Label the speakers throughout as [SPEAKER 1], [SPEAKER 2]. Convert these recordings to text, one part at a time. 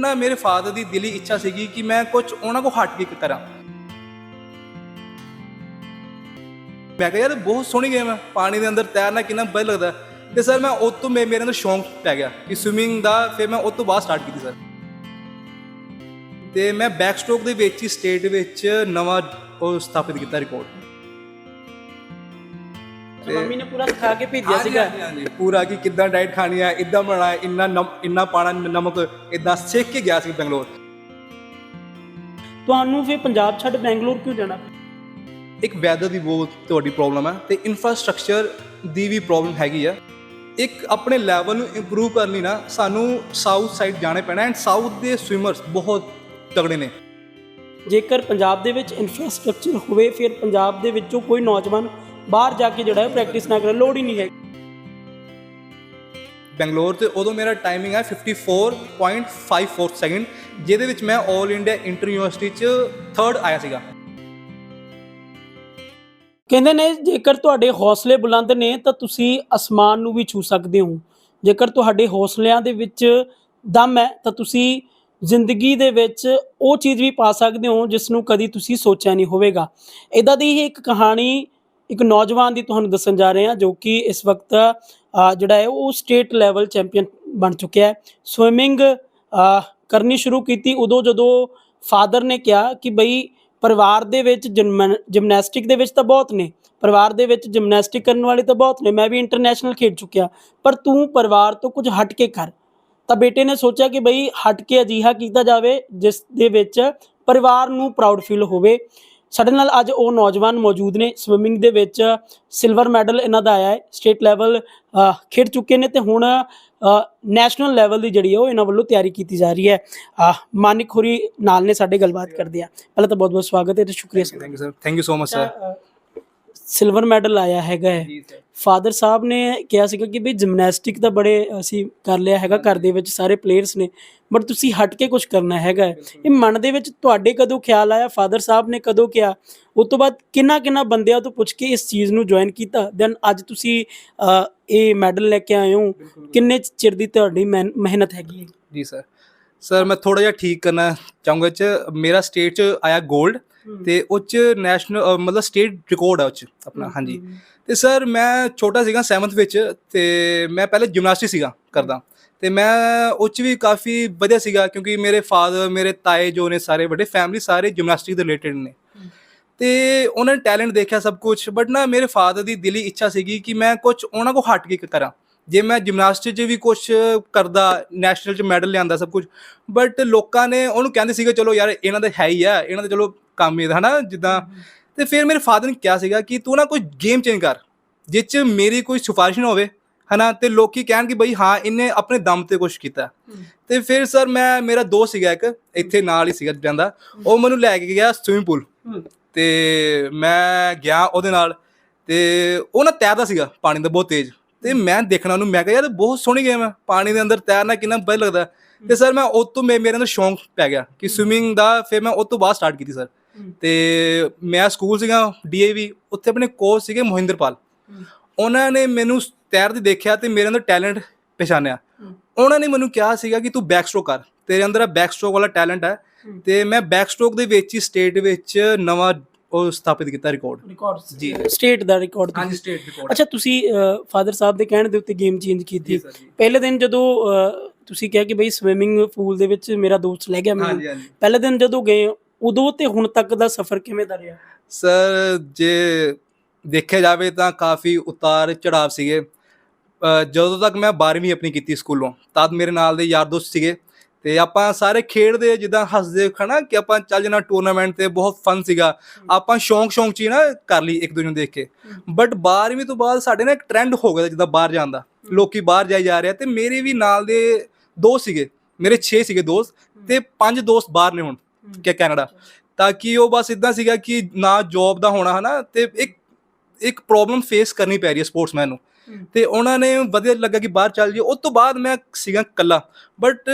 [SPEAKER 1] ਨਾ ਮੇਰੇ ਫਾਦਰ ਦੀ ਦਿਲੀ ਇੱਛਾ ਸੀਗੀ ਕਿ ਮੈਂ ਕੁਝ ਉਹਨਾਂ ਕੋ ਹਟ ਕੇ ਕਰਾਂ। ਮੈਂ ਕਿਹਾ, ਯਾਰ, ਬਹੁਤ ਸੋਹਣੀ ਗੇਮ ਹੈ ਪਾਣੀ ਦੇ ਅੰਦਰ ਤੈਰਨਾ ਕਿੰਨਾ ਵਧੀਆ ਲੱਗਦਾ ਹੈ। ਤੇ ਸਰ ਮੈਂ ਉਹ ਤੋਂ ਮੇ- ਮੇਰੇ ਅੰਦਰ ਸ਼ੌਂਕ ਪੈ ਗਿਆ ਕਿ ਸਵਿਮਿੰਗ ਦਾ ਫਿਰ ਮੈਂ ਉਹ ਤੋਂ ਬਾਅਦ ਸਟਾਰਟ ਕੀਤੀ ਸਰ ਤੇ ਮੈਂ ਬੈਕ ਸਟ੍ਰੋਕ ਦੇ ਵਿੱਚ ਹੀ ਸਟੇਟ ਵਿੱਚ ਨਵਾਂ ਉਹ ਸਥਾਪਿਤ ਕੀਤਾ ਰਿਕਾਰਡ
[SPEAKER 2] ਮੰਮੀ ਨੇ ਪੂਰਾ ਸਿਖਾ ਕੇ ਭੇਜਿਆ ਸੀਗਾ।
[SPEAKER 1] ਪੂਰਾ ਕਿ ਕਿੱਦਾਂ ਡਾਈਟ ਖਾਣੀ ਹੈ ਇਦਾਂ ਬਣਾਉਣਾ ਹੈ ਇੰਨਾ ਨਮ- ਇੰਨਾ ਪਾਣਾ ਨਮਕ ਇਦਾਂ ਸਿੱਖ ਕੇ ਗਿਆ ਸੀ ਬੰਗਲੌਰ।
[SPEAKER 2] ਤੁਹਾਨੂੰ ਫਿਰ ਪੰਜਾਬ ਛੱਡ ਬੈਂਗਲੌਰ ਕਿਉਂ ਜਾਣਾ?
[SPEAKER 1] ਇੱਕ ਵੈਦਰ ਦੀ ਬਹੁਤ ਤੁਹਾਡੀ ਪ੍ਰੋਬਲਮ ਹੈ ਤੇ ਇਨਫਰਾਸਟ੍ਰਕਚਰ ਦੀ ਵੀ ਪ੍ਰੋਬਲਮ ਹੈਗੀ ਆ। ਇੱਕ ਆਪਣੇ ਲੈਵਲ ਨੂੰ ਇੰਪਰੂਵ ਕਰਨ ਲਈ ਨਾ ਸਾਨੂੰ ਸਾਊਥ ਸਾਈਡ ਜਾਣੇ ਪੈਣਾ ਐਂਡ ਸਾਊਥ ਦੇ ਸਵਿਮਰਸ ਬਹੁਤ ਤਗੜੇ ਨੇ।
[SPEAKER 2] ਜੇਕਰ ਪੰਜਾਬ ਦੇ ਵਿੱਚ ਇਨਫਰਾਸਟ੍ਰਕਚਰ ਹੋਵੇ ਫਿਰ ਪੰਜਾਬ ਦੇ ਵਿੱਚੋਂ ਕੋਈ ਨੌਜਵਾਨ ਬਾਹਰ ਜਾ ਕੇ ਜਿਹੜਾ ਹੈ ਪ੍ਰੈਕਟਿਸ ਨਾ ਕਰੇ ਲੋੜ ਹੀ ਨਹੀਂ ਹੈ।
[SPEAKER 1] ਬੰਗਲੌਰ ਤੇ ਉਦੋਂ ਮੇਰਾ ਟਾਈਮਿੰਗ ਹੈ 54.54 ਸੈਕਿੰਡ ਜਿਹਦੇ ਵਿੱਚ ਮੈਂ 올 ਇੰਡੀਆ ਇੰਟਰ ਯੂਨੀਵਰਸਿਟੀ ਚ ਥਰਡ ਆਇਆ ਸੀਗਾ।
[SPEAKER 2] ਕਹਿੰਦੇ ਨੇ ਜੇਕਰ ਤੁਹਾਡੇ ਹੌਸਲੇ ਬੁਲੰਦ ਨੇ ਤਾਂ ਤੁਸੀਂ ਅਸਮਾਨ ਨੂੰ ਵੀ ਛੂ ਸਕਦੇ ਹੋ। ਜੇਕਰ ਤੁਹਾਡੇ ਹੌਸਲਿਆਂ ਦੇ ਵਿੱਚ ਦਮ ਹੈ ਤਾਂ ਤੁਸੀਂ ਜ਼ਿੰਦਗੀ ਦੇ ਵਿੱਚ ਉਹ ਚੀਜ਼ ਵੀ ਪਾ ਸਕਦੇ ਹੋ ਜਿਸ ਨੂੰ ਕਦੀ ਤੁਸੀਂ ਸੋਚਿਆ ਨਹੀਂ ਹੋਵੇਗਾ। ਇਦਾਂ ਦੀ ਹੀ ਇੱਕ ਕਹਾਣੀ ਇੱਕ ਨੌਜਵਾਨ ਦੀ ਤੁਹਾਨੂੰ ਦੱਸਣ ਜਾ ਰਹੇ ਹਾਂ ਜੋ ਕਿ ਇਸ ਵਕਤ ਜਿਹੜਾ ਹੈ ਉਹ ਸਟੇਟ ਲੈਵਲ ਚੈਂਪੀਅਨ ਬਣ ਚੁੱਕਿਆ ਹੈ। ਸਵਿਮਿੰਗ ਕਰਨੀ ਸ਼ੁਰੂ ਕੀਤੀ ਉਦੋਂ ਜਦੋਂ ਫਾਦਰ ਨੇ ਕਿਹਾ ਕਿ ਬਈ ਪਰਿਵਾਰ ਦੇ ਵਿੱਚ ਜਿਮਨੈਸਟਿਕ ਦੇ ਵਿੱਚ ਤਾਂ ਬਹੁਤ ਨੇ, ਪਰਿਵਾਰ ਦੇ ਵਿੱਚ ਜਿਮਨੈਸਟਿਕ ਕਰਨ ਵਾਲੇ ਤਾਂ ਬਹੁਤ ਨੇ, ਮੈਂ ਵੀ ਇੰਟਰਨੈਸ਼ਨਲ ਖੇਡ ਚੁੱਕਿਆ, ਪਰ ਤੂੰ ਪਰਿਵਾਰ ਤੋਂ ਕੁਝ ਹਟ ਕੇ ਕਰ। ਤਾਂ ਬੇਟੇ ਨੇ ਸੋਚਿਆ ਕਿ ਬਈ ਹਟ ਕੇ ਅਜੀਹਾ ਕੀਤਾ ਜਾਵੇ ਜਿਸ ਦੇ ਵਿੱਚ ਪਰਿਵਾਰ ਨੂੰ ਪ੍ਰਾਊਡ ਫੀਲ ਹੋਵੇ। ਸਾਡੇ ਨਾਲ ਅੱਜ ਉਹ ਨੌਜਵਾਨ ਮੌਜੂਦ ਨੇ ਸਵਿਮਿੰਗ ਦੇ ਵਿੱਚ ਸਿਲਵਰ ਮੈਡਲ ਇਹਨਾਂ ਦਾ ਆਇਆ ਹੈ ਸਟੇਟ ਲੈਵਲ ਖੇਡ ਚੁੱਕੇ ਨੇ ਤੇ ਹੁਣ ਨੈਸ਼ਨਲ ਲੈਵਲ ਦੀ ਜਿਹੜੀ ਹੈ ਉਹ ਇਹਨਾਂ ਵੱਲੋਂ ਤਿਆਰੀ ਕੀਤੀ ਜਾ ਰਹੀ ਹੈ। ਮਾਨਿਕ ਖੁਰੀ ਨਾਲ ਨੇ ਸਾਡੇ ਗੱਲਬਾਤ ਕਰਦੇ ਆ ਪਹਿਲਾਂ ਤਾਂ ਬਹੁਤ ਬਹੁਤ ਸਵਾਗਤ ਹੈ ਤੇ ਸ਼ੁਕਰੀਆ sir.
[SPEAKER 1] Thank you sir thank you so much sir
[SPEAKER 2] silver medal ਆਇਆ ਹੈਗਾ ਹੈ।
[SPEAKER 1] ਜੀ ਸਰ
[SPEAKER 2] ਫਾਦਰ ਸਾਹਿਬ ਨੇ ਕਿਹਾ ਸੀਗਾ ਕਿ ਵੀ ਜਿਮਨੈਸਟਿਕ ਤਾਂ ਬੜੇ ਅਸੀਂ ਕਰ ਲਿਆ ਹੈਗਾ ਘਰ ਦੇ ਵਿੱਚ ਸਾਰੇ ਪਲੇਅਰਸ ਨੇ ਬਟ ਤੁਸੀਂ ਹਟ ਕੇ ਕੁਝ ਕਰਨਾ ਹੈਗਾ ਹੈ। ਇਹ ਮਨ ਦੇ ਵਿੱਚ ਤੁਹਾਡੇ ਕਦੋਂ ਖਿਆਲ ਆਇਆ? ਫਾਦਰ ਸਾਹਿਬ ਨੇ ਕਦੋਂ ਕਿਹਾ? ਉਸ ਤੋਂ ਬਾਅਦ ਕਿੰਨਾ ਕਿੰਨਾ ਬੰਦਿਆਂ ਤੋਂ ਪੁੱਛ ਕੇ ਇਸ ਚੀਜ਼ ਨੂੰ ਜੁਆਇਨ ਕੀਤਾ? ਦੈਨ ਅੱਜ ਤੁਸੀਂ ਇਹ ਮੈਡਲ ਲੈ ਕੇ ਆਏ ਹੋ। ਕਿੰਨੇ ਚਿਰ ਦੀ ਤੁਹਾਡੀ ਮਿਹਨ- ਮਿਹਨਤ ਹੈਗੀ ਹੈ?
[SPEAKER 1] ਜੀ ਸਰ ਸਰ ਮੈਂ ਥੋੜਾ ਜਿਹਾ ਠੀਕ ਕਰਨਾ ਚਾਹੂੰਗਾ ਚ। ਮੇਰਾ ਸਟੇਟ ਚ ਆਇਆ 골ਡ ਤੇ ਉਹ ਚ ਨੈਸ਼ਨਲ ਮਤਲਬ ਸਟੇਟ ਰਿਕਾਰਡ ਆ ਉਹ ਚ ਆਪਣਾ ਹਾਂਜੀ। ਤੇ ਸਰ ਮੈਂ ਛੋਟਾ ਸੀਗਾ 7th ਵਿੱਚ ਤੇ ਮੈਂ ਪਹਿਲੇ ਜਿਮਨਾਸਟਿਕ ਸੀਗਾ ਕਰਦਾ। ਤੇ ਮੈਂ ਉਹ ਚ ਵੀ ਕਾਫੀ ਵਧੀਆ ਸੀਗਾ ਕਿਉਂਕਿ ਮੇਰੇ ਫਾਦਰ ਮੇਰੇ ਤਾਏ ਜੋ ਨੇ ਸਾਰੇ ਵੱਡੇ ਫੈਮਿਲੀ ਸਾਰੇ ਜਿਮਨਾਸਟਿਕ ਦੇ ਰਿਲੇਟਡ ਨੇ। ਤੇ ਉਹਨਾਂ ਨੇ ਟੈਲੈਂਟ ਦੇਖਿਆ ਸਭ ਕੁਝ ਬਟ ਨਾ ਮੇਰੇ ਫਾਦਰ ਦੀ ਦਿਲੀ ਇੱਛਾ ਸੀਗੀ ਕਿ ਮੈਂ ਕੁਝ ਉਹਨਾਂ ਕੋ ਹਟ ਕੇ ਕਰਾਂ। ਜੇ ਮੈਂ ਜਿਮਨਾਸਟਿਕ 'ਚ ਵੀ ਕੁਝ ਕਰਦਾ ਨੈਸ਼ਨਲ 'ਚ ਮੈਡਲ ਲਿਆਂਦਾ ਸਭ ਕੁਝ ਬਟ ਲੋਕਾਂ ਨੇ ਉਹਨੂੰ ਕਹਿੰਦੇ ਸੀਗੇ ਚਲੋ ਯਾਰ ਇਹਨਾਂ ਦਾ ਹੈ ਹੀ ਆ ਇਹਨਾਂ ਦਾ ਚਲੋ ਕੰਮ ਹੈ ਹਨਾ? ਜਿੱਦਾਂ ਤੇ ਫਿਰ ਮੇਰੇ ਫਾਦਰ ਨੇ ਕਿਹਾ ਸੀਗਾ ਕਿ ਤੂੰ ਨਾ ਕੋਈ ਗੇਮ ਚੇਂਜ ਕਰ ਜਿਸ 'ਚ ਮੇਰੀ ਕੋਈ ਸਿਫਾਰਿਸ਼ ਨਾ ਹੋਵੇ ਹਨਾ? ਤੇ ਲੋਕੀ ਕਹਿਣ ਕਿ ਬਈ ਹਾਂ ਇਹਨੇ ਆਪਣੇ ਦਮ ਤੇ ਕੁਝ ਕੀਤਾ। ਤੇ ਫਿਰ ਸਰ ਮੈਂ ਮੇਰਾ ਦੋਸਤ ਸੀਗਾ ਇੱਕ ਇੱਥੇ ਨਾਲ ਹੀ ਸੀਗਾ ਜਾਂਦਾ ਉਹ ਮੈਨੂੰ ਲੈ ਕੇ ਗਿਆ ਸਵਿਮਿੰਗ ਪੂਲ ਤੇ ਮੈਂ ਗਿਆ ਉਹਦੇ ਨਾਲ ਤੇ ਉਹ ਨਾ ਤੈਰਦਾ ਸੀਗਾ ਪਾਣੀ ਦਾ ਬਹੁਤ ਤੇਜ਼। ਤੇ ਮੈਂ ਦੇਖਣਾ ਉਹਨੂੰ ਮੈਂ ਕਿਹਾ ਯਾਰ ਬਹੁਤ ਸੋਹਣੀ ਗੇਮ ਹੈ ਪਾਣੀ ਦੇ ਅੰਦਰ ਤੈਰਨਾ ਕਿੰਨਾ ਵਧੀਆ ਲੱਗਦਾ। ਤੇ ਸਰ ਮੈਂ ਉਹ ਤੋਂ ਮੇਰੇ ਅੰਦਰ ਸ਼ੌਂਕ ਪੈ ਗਿਆ ਕਿ ਸਵਿਮਿੰਗ ਦਾ ਫਿਰ ਮੈਂ ਉਹ ਤੋਂ ਬਾਅਦ ਸਟਾਰਟ ਕੀਤੀ ਸਰ ਤੇ ਮੈਂ ਸਕੂਲ ਸੀਗਾ ਡੀਏਵੀ ਉੱਥੇ ਆਪਣੇ ਕੋਚ ਸੀਗੇ ਮੋਹਿੰਦਰਪਾਲ। ਉਹਨਾਂ ਨੇ ਮੈਨੂੰ ਤੈਰਦੇ ਦੇਖਿਆ ਤੇ ਮੇਰੇ ਅੰਦਰ ਟੈਲੈਂਟ ਪਛਾਣਿਆ। ਉਹਨਾਂ ਨੇ ਮੈਨੂੰ ਕਿਹਾ ਸੀਗਾ ਕਿ ਤੂੰ ਬੈਕ ਸਟ੍ਰੋਕ ਕਰ। ਤੇਰੇ ਅੰਦਰ ਬੈਕ ਸਟ੍ਰੋਕ ਵਾਲਾ ਟੈਲੈਂਟ ਹੈ। ਤੇ ਮੈਂ ਬੈਕ ਸਟ੍ਰੋਕ ਦੇ ਵਿੱਚ ਹੀ ਸਟੇਟ ਵਿੱਚ ਨਵਾਂ ਉਹ ਸਥਾਪਿਤ ਕੀਤਾ ਰਿਕਾਰਡ
[SPEAKER 2] ਰਿਕਾਰਡ
[SPEAKER 1] ਜੀ।
[SPEAKER 2] ਸਟੇਟ ਦਾ ਰਿਕਾਰਡ
[SPEAKER 1] ਸਟੇਟ ਰਿਕਾਰਡ
[SPEAKER 2] ਅੱਛਾ ਤੁਸੀਂ ਫਾਦਰ ਸਾਹਿਬ ਦੇ ਕਹਿਣ ਦੇ ਉੱਤੇ ਗੇਮ ਚੇਂਜ ਕੀਤੀ। ਪਹਿਲੇ ਦਿਨ ਜਦੋਂ ਤੁਸੀਂ ਕਿਹਾ ਕਿ ਬਈ ਸਵਿਮਿੰਗ ਪੂਲ ਦੇ ਵਿੱਚ ਮੇਰਾ ਦੋਸਤ ਲੈ ਗਿਆ ਮੈਨੂੰ।
[SPEAKER 1] ਹਾਂਜੀ ਹਾਂਜੀ।
[SPEAKER 2] ਪਹਿਲੇ ਦਿਨ ਜਦੋਂ ਗਏ ਉਦੋਂ ਤੇ ਹੁਣ ਤੱਕ ਦਾ ਸਫ਼ਰ ਕਿਵੇਂ ਦਾ ਰਿਹਾ?
[SPEAKER 1] ਸਰ ਜੇ ਦੇਖਿਆ ਜਾਵੇ ਤਾਂ ਕਾਫੀ ਉਤਾਰ ਚੜਾਵ ਸੀਗੇ। ਅ, ਜਦੋਂ ਤੱਕ ਮੈਂ 12ਵੀਂ ਆਪਣੀ ਕੀਤੀ ਸਕੂਲੋਂ ਤਦ ਮੇਰੇ ਨਾਲ ਦੇ ਯਾਰ ਦੋਸਤ ਸੀਗੇ। ਤੇ ਆਪਾਂ ਸਾਰੇ ਖੇਡਦੇ ਜਿੱਦਾਂ ਹੱਸਦੇ ਖਣਾ ਕਿ ਆਪਾਂ ਚੱਲ ਜਾਣਾ ਟੂਰਨਾਮੈਂਟ ਤੇ ਬਹੁਤ ਫਨ ਸੀਗਾ। ਆਪਾਂ ਸ਼ੌਂਕ ਸ਼ੌਂਕ ਚ ਹੀ ਨਾ ਕਰ ਲਈ ਇੱਕ ਦੂਜੇ ਨੂੰ ਦੇਖ ਕੇ। ਬਟ 12ਵੀਂ ਤੋਂ ਬਾਅਦ ਸਾਡੇ ਨਾ ਇੱਕ ਟ੍ਰੈਂਡ ਹੋ ਗਿਆ ਜਿੱਦਾਂ ਬਾਹਰ ਜਾਣ ਦਾ। ਲੋਕੀ ਬਾਹਰ ਜਾਈ ਜਾ ਰਹੇ ਆ ਤੇ ਮੇਰੇ ਵੀ ਨਾਲ ਦੇ ਦੋ ਸੀਗੇ। ਮੇਰੇ 6 ਸੀਗੇ ਦੋਸਤ ਤੇ ਪੰਜ ਦੋਸਤ ਬਾਹਰ ਨੇ ਹੁਣ। ਕਿ ਕੈਨੇਡਾ। ਤਾਂ ਕਿ ਉਹ ਬਸ ਇਦਾਂ ਸੀਗਾ ਕਿ ਨਾ ਜੌਬ ਦਾ ਹੋਣਾ ਹਨਾ ਤੇ ਇੱਕ ਇੱਕ ਪ੍ਰੋਬਲਮ ਫੇਸ ਕਰਨੀ ਪੈ ਰਹੀ ਹੈ ਸਪੋਰਟਸਮੈਨ ਨੂੰ। ਤੇ ਉਹਨਾਂ ਨੇ ਵਧੀਆ ਲੱਗਾ ਕਿ ਬਾਹਰ ਚੱਲ ਜੀ ਉਸ ਤੋਂ ਬਾਅਦ ਮੈਂ ਸੀਗਾ ਕੱਲਾ ਬਟ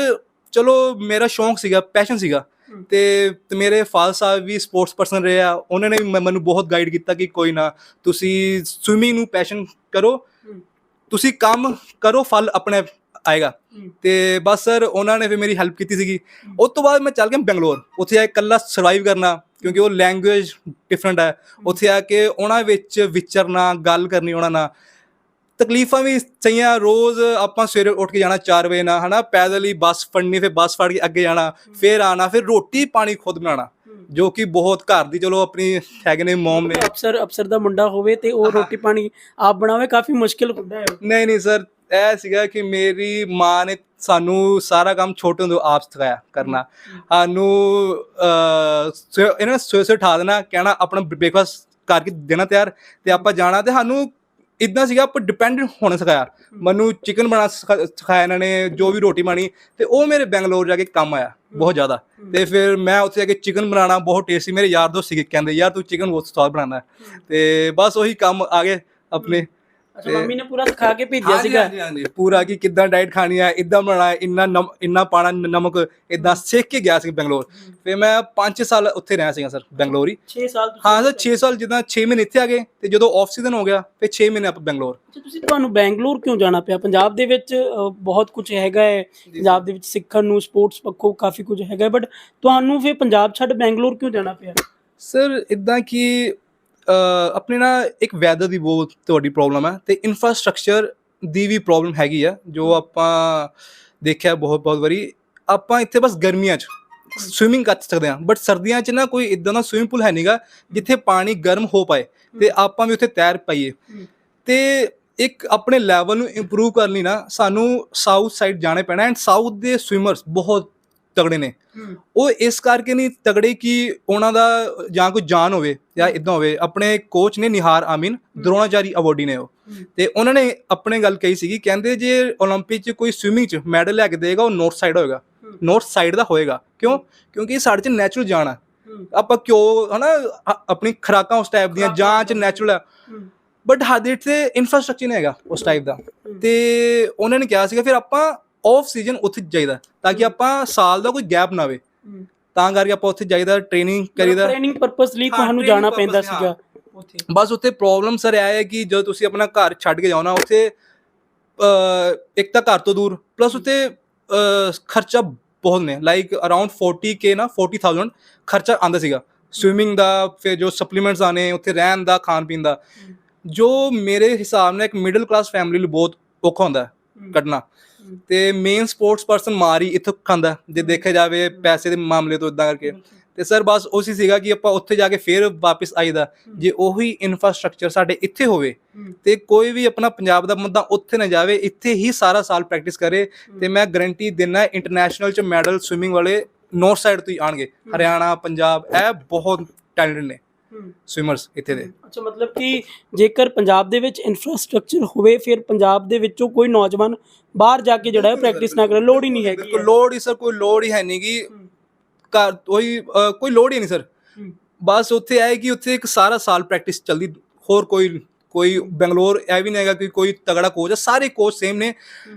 [SPEAKER 1] ਚਲੋ ਮੇਰਾ ਸ਼ੌਂਕ ਸੀਗਾ ਪੈਸ਼ਨ ਸੀਗਾ। ਤੇ ਤੇ ਮੇਰੇ ਫਾਦਰ ਸਾਹਿਬ ਵੀ ਸਪੋਰਟਸ ਪਰਸਨ ਰਹੇ ਆ। ਉਹਨਾਂ ਨੇ ਮੈਨੂੰ ਬਹੁਤ ਗਾਈਡ ਕੀਤਾ ਕਿ ਕੋਈ ਨਾ ਤੁਸੀਂ ਸਵਿਮਿੰਗ ਨੂੰ ਪੈਸ਼ਨ ਕਰੋ। ਤੁਸੀਂ ਕੰਮ ਕਰੋ ਫਲ ਆਪਣੇ ਆਏਗਾ। ਤੇ ਬਸ ਸਰ ਉਹਨਾਂ ਨੇ ਫਿਰ ਮੇਰੀ ਹੈਲਪ ਕੀਤੀ ਸੀਗੀ। ਉਸ ਤੋਂ ਬਾਅਦ ਮੈਂ ਚੱਲ ਗਿਆ ਬੰਗਲੌਰ। ਉੱਥੇ ਆ ਕੇ ਇਕੱਲਾ ਸਰਵਾਈਵ ਕਰਨਾ ਕਿਉਂਕਿ ਉਹ ਲੈਂਗੁਏਜ ਡਿਫਰੈਂਟ ਹੈ। ਉੱਥੇ ਆ ਕੇ ਉਹਨਾਂ ਵਿੱਚ ਵਿਚਰਨਾ ਗੱਲ ਕਰਨੀ ਉਹਨਾਂ ਨਾਲ। ਤਕਲੀਫਾਂ ਵੀ ਸਹੀਆਂ ਰੋਜ਼ ਆਪਾਂ ਸਵੇਰੇ ਉੱਠ ਕੇ ਜਾਣਾ 4 ਵਜੇ ਨਾਲ ਹਨਾ? ਪੈਦਲ ਹੀ ਬੱਸ ਫੜਨੀ ਫਿਰ ਬੱਸ ਫੜ ਕੇ ਅੱਗੇ ਜਾਣਾ ਫਿਰ ਆਣਾ ਫਿਰ ਰੋਟੀ ਪਾਣੀ ਖੁਦ ਬਣਾਉਣਾ। ਜੋ ਕਿ ਬਹੁਤ ਘਰ ਦੀ ਚਲੋ ਆਪਣੀ ਹੈਗੇ ਨੇ ਮਮ ਨੇ।
[SPEAKER 2] ਅਫਸਰ ਅਫਸਰ ਦਾ ਮੁੰਡਾ ਹੋਵੇ ਤੇ ਉਹ ਰੋਟੀ ਪਾਣੀ ਆਪ ਬਣਾਵੇ ਕਾਫੀ ਮੁਸ਼ਕਿਲ ਹੁੰਦਾ ਹੈ।
[SPEAKER 1] ਨਹੀਂ ਨਹੀਂ ਸਰ ਇਹ ਸੀਗਾ ਕਿ ਮੇਰੀ ਮਾਂ ਨੇ ਸਾਨੂੰ ਸਾਰਾ ਕੰਮ ਛੋਟੇ ਹੁੰਦੇ ਆਪ ਸਿਖਾਇਆ ਕਰਨਾ। ਸਾਨੂੰ ਇਹਨਾਂ ਨੇ ਸਵੇਰੇ ਉਠਾ ਦੇਣਾ ਕਹਿਣਾ ਆਪਣਾ ਬ੍ਰੇਕਫਾਸਟ ਕਰਕੇ ਦੇਣਾ ਤਿਆਰ ਤੇ ਆਪਾਂ ਜਾਣਾ ਤੇ ਸਾਨੂੰ ਇਦਾਂ ਸੀਗਾ, ਆਪਾਂ ਡਿਪੈਂਡੈਂਟ ਹੋਣਾ ਸਿਖਾਇਆ। ਮੈਨੂੰ ਚਿਕਨ ਬਣਾ ਸਿਖਾ- ਸਿਖਾਇਆ ਇਹਨਾਂ ਨੇ, ਜੋ ਵੀ ਰੋਟੀ ਬਣੀ, ਤੇ ਉਹ ਮੇਰੇ ਬੈਂਗਲੌਰ ਜਾ ਕੇ ਕੰਮ ਆਇਆ, ਬਹੁਤ ਜ਼ਿਆਦਾ। ਤੇ ਫਿਰ ਮੈਂ ਉੱਥੇ ਜਾ ਕੇ ਚਿਕਨ ਬਣਾਉਣਾ ਬਹੁਤ ਟੇਸਟੀ ਮੇਰੇ ਯਾਰ ਦੋਸਤ ਸੀਗੇ, ਕਹਿੰਦੇ, ਯਾਰ ਤੂੰ ਚਿਕਨ ਬਹੁਤ ਸਵਾਦ ਬਣਾਉਂਦਾ ਹੈ। ਤੇ ਬਸ ਉਹੀ ਕੰਮ ਆ ਗਏ ਆਪਣੇ।
[SPEAKER 2] ਅੱਛਾ ਮੰਮੀ ਨੇ ਪੂਰਾ ਸਿਖਾ ਕੇ ਭੇਜਿਆ
[SPEAKER 1] ਹਾਂਜੀ,
[SPEAKER 2] ਸੀਗਾ?
[SPEAKER 1] ਹਾਂਜੀ, ਹਾਂਜੀ। ਪੂਰਾ ਕਿ ਕਿੱਦਾਂ ਡਾਈਟ ਖਾਣੀ ਹੈ ਇਦਾਂ ਬਣਾਉਣਾ ਹੈ ਇੰਨਾ ਨਮ- ਇੰਨਾ ਪਾਣਾ ਨਮਕ ਇਦਾਂ ਸਿੱਖ ਕੇ ਗਿਆ ਸੀ ਬੰਗਲੌਰ। ਫਿਰ ਮੈਂ 5 ਸਾਲ ਉੱਥੇ ਰਿਹਾ ਸੀਗਾ ਸਰ ਬੰਗਲੌਰ। ਹੀ
[SPEAKER 2] 6 ਸਾਲ ਤੁਸੀਂ
[SPEAKER 1] ਹਾਂ ਸਰ 6 ਸਾਲ ਜਿੱਦਾਂ 6 ਮਹੀਨੇ ਇੱਥੇ ਆ ਗਏ ਤੇ ਜਦੋਂ ਆਫ ਸੀਜ਼ਨ ਹੋ ਗਿਆ ਫਿਰ 6 ਮਹੀਨੇ ਆਪਾਂ ਬੰਗਲੌਰ।
[SPEAKER 2] ਅੱਛਾ ਤੁਸੀਂ ਤੁਹਾਨੂੰ ਬੈਂਗਲੌਰ ਕਿਉਂ ਜਾਣਾ ਪਿਆ? ਪੰਜਾਬ ਦੇ ਵਿੱਚ ਅ, ਬਹੁਤ ਕੁਝ ਹੈਗਾ ਹੈ। ਪੰਜਾਬ ਦੇ ਵਿੱਚ ਸਿੱਖਣ ਨੂੰ ਸਪੋਰਟਸ ਪੱਖੋਂ ਕਾਫੀ ਕੁਝ ਹੈਗਾ ਬਟ ਤੁਹਾਨੂੰ ਫਿਰ ਪੰਜਾਬ ਛੱਡ ਬੈਂਗਲੌਰ ਕਿਉਂ ਜਾਣਾ ਪਿਆ?
[SPEAKER 1] ਸਰ ਇਦਾਂ ਕਿ ਆਪਣੇ ਨਾ ਇੱਕ ਵੈਦਰ ਦੀ ਬਹੁਤ ਤੁਹਾਡੀ ਪ੍ਰੋਬਲਮ ਹੈ ਤੇ ਇਨਫਰਾਸਟ੍ਰਕਚਰ ਦੀ ਵੀ ਪ੍ਰੋਬਲਮ ਹੈਗੀ ਆ ਜੋ ਆਪਾਂ ਦੇਖਿਆ ਬਹੁਤ ਬਹੁਤ ਵਾਰੀ। ਆਪਾਂ ਇੱਥੇ ਬਸ ਗਰਮੀਆਂ 'ਚ ਸਵਿਮਿੰਗ ਕਰ ਸਕਦੇ ਹਾਂ ਬਟ ਸਰਦੀਆਂ 'ਚ ਨਾ ਕੋਈ ਇਦਾਂ ਦਾ ਸਵਿਮਿੰਗ ਪੂਲ ਹੈ ਨਹੀਂਗਾ ਜਿੱਥੇ ਪਾਣੀ ਗਰਮ ਹੋ ਪਾਏ ਤੇ ਆਪਾਂ ਵੀ ਉੱਥੇ ਤੈਰ ਪਾਈਏ। ਤੇ ਇੱਕ ਆਪਣੇ ਲੈਵਲ ਨੂੰ ਇੰਪਰੂਵ ਕਰਨ ਲਈ ਨਾ ਸਾਨੂੰ ਸਾਊਥ ਸਾਈਡ ਜਾਣੇ ਪੈਣਾ ਐਂਡ ਸਾਊਥ ਦੇ ਸਵਿਮਰਸ ਬਹੁਤ ਤਗੜੇ ਨੇ ਉਹ ਇਸ ਕਰਕੇ ਨਹੀਂ ਤਗੜੇ ਕਿ ਉਹਨਾਂ ਦਾ ਜਾਂ ਕੋਈ ਜਾਨ ਹੋਵੇ ਜਾਂ ਇਦਾਂ ਹੋਵੇ ਆਪਣੇ ਕੋਚ ਨੇ ਨਿਹਾਰ ਆਮਿਨ ਦਰੋਣਾਚਾਰੀ ਅਵਾਰਡੀ ਨੇ ਉਹ ਤੇ ਉਹਨਾਂ ਨੇ ਆਪਣੇ ਗੱਲ ਕਹੀ ਸੀਗੀ ਕਹਿੰਦੇ ਜੇ 올림픽 'ਚ ਕੋਈ ਸਵਿਮਿੰਗ 'ਚ ਮੈਡਲ ਲੈ ਕੇ ਦੇਗਾ ਉਹ ਨਾਰਥ ਸਾਈਡ ਹੋਏਗਾ ਨਾਰਥ ਸਾਈਡ ਦਾ ਹੋਏਗਾ ਕਿਉਂ ਕਿਉਂਕਿ ਇਹ ਸਾਡੇ 'ਚ ਨੈਚੁਰਲ ਜਾਨ ਆ ਆਪਾਂ ਕਿਉਂ ਹਨਾ ਅ- ਆਪਣੀ ਖਰਾਕਾਂ ਉਸ ਟਾਈਪ ਦੀਆਂ ਜਾਂ 'ਚ ਨੈਚੁਰਲ ਆ ਬਟ ਹਾਦੇ ਤੇ ਇਨਫਰਾਸਟ੍ਰਕਚਰ ਨਹੀਂ ਹੈਗਾ ਉਸ ਟਾਈਪ ਦਾ ਤੇ ਉਹਨਾਂ ਨੇ ਕਿਹਾ ਸੀਗਾ ਫਿਰ ਆਪਾਂ ਆਫ ਸੀਜ਼ਨ ਉੱਥੇ ਜਾਈਦਾ ਤਾਂ ਕਿ ਆਪਾਂ ਸਾਲ ਦਾ ਕੋਈ ਗੈਪ ਨਾ ਆਵੇ। ਤਾਂ ਕਰਕੇ ਆਪਾਂ ਉੱਥੇ ਜਾਈਦਾ ਟ੍ਰੇਨਿੰਗ ਕਰੀਦਾ।
[SPEAKER 2] ਟ੍ਰੇਨਿੰਗ ਪਰਪਸ ਲਈ ਤੁਹਾਨੂੰ ਜਾਣਾ ਪੈਂਦਾ। ਸੀਗਾ। ਉੱਥੇ।
[SPEAKER 1] ਬਸ ਉੱਥੇ ਪ੍ਰੋਬਲਮ ਸਰ ਇਹ ਹੈ ਕਿ ਜਦੋਂ ਤੁਸੀਂ ਆਪਣਾ ਘਰ ਛੱਡ ਕੇ ਜਾਓ ਨਾ ਉੱਥੇ ਇੱਕ ਤਾਂ ਘਰ ਤੋਂ ਦੂਰ ਪਲੱਸ ਉੱਥੇ ਅਹ, ਖਰਚਾ ਬਹੁਤ ਨੇ। ਲਾਈਕ ਅਰਾਊਂਡ 40k ਨਾ 40000 ਖਰਚਾ ਆਂਦਾ ਸੀਗਾ। ਸਵਿਮਿੰਗ ਦਾ ਫਿਰ ਜੋ ਸਪਲੀਮੈਂਟਸ ਆਨੇ ਉੱਥੇ ਰਹਿਣ ਦਾ ਖਾਣ ਪੀਣ ਦਾ। ਜੋ ਮੇਰੇ ਹਿਸਾਬ ਨਾਲ ਇੱਕ ਮਿਡਲ ਕਲਾਸ ਫੈਮਿਲੀ ਲਈ ਬਹੁਤ ਔਖਾ ਹੁੰਦਾ ਕੱਢਣਾ। ਤੇ ਮੇਨ ਸਪੋਰਟਸ ਪਰਸਨ ਮਾਰ ਇੱਥੋਂ ਖਾਂਦਾ ਜੇ ਦੇਖਿਆ ਜਾਵੇ ਪੈਸੇ ਦੇ ਮਾਮਲੇ ਤੋਂ ਇਦਾਂ ਕਰਕੇ। ਤੇ ਸਰ ਬਸ ਉਸੇ ਸੀਗਾ ਕਿ ਆਪਾਂ ਉੱਥੇ ਜਾ ਕੇ ਫਿਰ ਵਾਪਸ ਆਈਦਾ ਜੇ ਉਹੀ ਇਨਫਰਾਸਟ੍ਰਕਚਰ ਸਾਡੇ ਇੱਥੇ ਹੋਵੇ ਤੇ ਕੋਈ ਵੀ ਆਪਣਾ ਪੰਜਾਬ ਦਾ ਬੰਦਾ ਉੱਥੇ ਨਾ ਜਾਵੇ ਇੱਥੇ ਹੀ ਸਾਰਾ ਸਾਲ ਪ੍ਰੈਕਟਿਸ ਕਰੇ ਤੇ ਮੈਂ ਗਾਰੰਟੀ ਦਿੰਨਾ ਇੰਟਰਨੈਸ਼ਨਲ ਚ ਮੈਡਲ ਸਵਿਮਿੰਗ ਵਾਲੇ ਨਾਰਥ ਸਾਈਡ ਤੋਂ ਹੀ ਆਣਗੇ। ਹਰਿਆਣਾ ਪੰਜਾਬ ਇਹ ਬਹੁਤ ਟੈਲੈਂਟਡ ਨੇ। ਸਵਿਮਰਸ ਇੱਥੇ ਦੇ।
[SPEAKER 2] ਅੱਛਾ ਮਤਲਬ ਕਿ ਜੇਕਰ ਪੰਜਾਬ ਦੇ ਵਿੱਚ ਇਨਫਰਾਸਟ੍ਰਕਚਰ ਹੋਵੇ ਫਿਰ ਪੰਜਾਬ ਦੇ ਵਿੱਚੋਂ ਕੋਈ ਨੌਜਵਾਨ ਬਾਹਰ ਜਾ ਕੇ ਜਿਹੜਾ ਹੈ ਪ੍ਰੈਕਟਿਸ ਨਾ ਕਰੇ ਲੋੜ ਹੀ ਨਹੀਂ ਹੈਗੀ
[SPEAKER 1] ਬਿਲਕੁਲ ਲੋੜ ਹੀ ਸਰ ਕੋਈ ਲੋੜ ਹੀ ਹੈ ਨਹੀਂ ਕਿ ਘਰ ਕੋਈ ਕੋਈ ਲੋੜ ਹੀ ਨਹੀਂ ਸਰ। ਬਸ ਉੱਥੇ ਆਏ ਕਿ ਉੱਥੇ ਇੱਕ ਸਾਰਾ ਸਾਲ ਪ੍ਰੈਕਟਿਸ ਚੱਲਦੀ ਹੋਰ ਕੋਈ ਕੋਈ ਬੰਗਲੌਰ ਇਹ ਵੀ ਨਹੀਂ ਹੈਗਾ ਕਿ ਕੋਈ ਤਗੜਾ ਕੋਚ ਹੈ ਸਾਰੇ ਕੋਚ ਸੇਮ ਨੇ।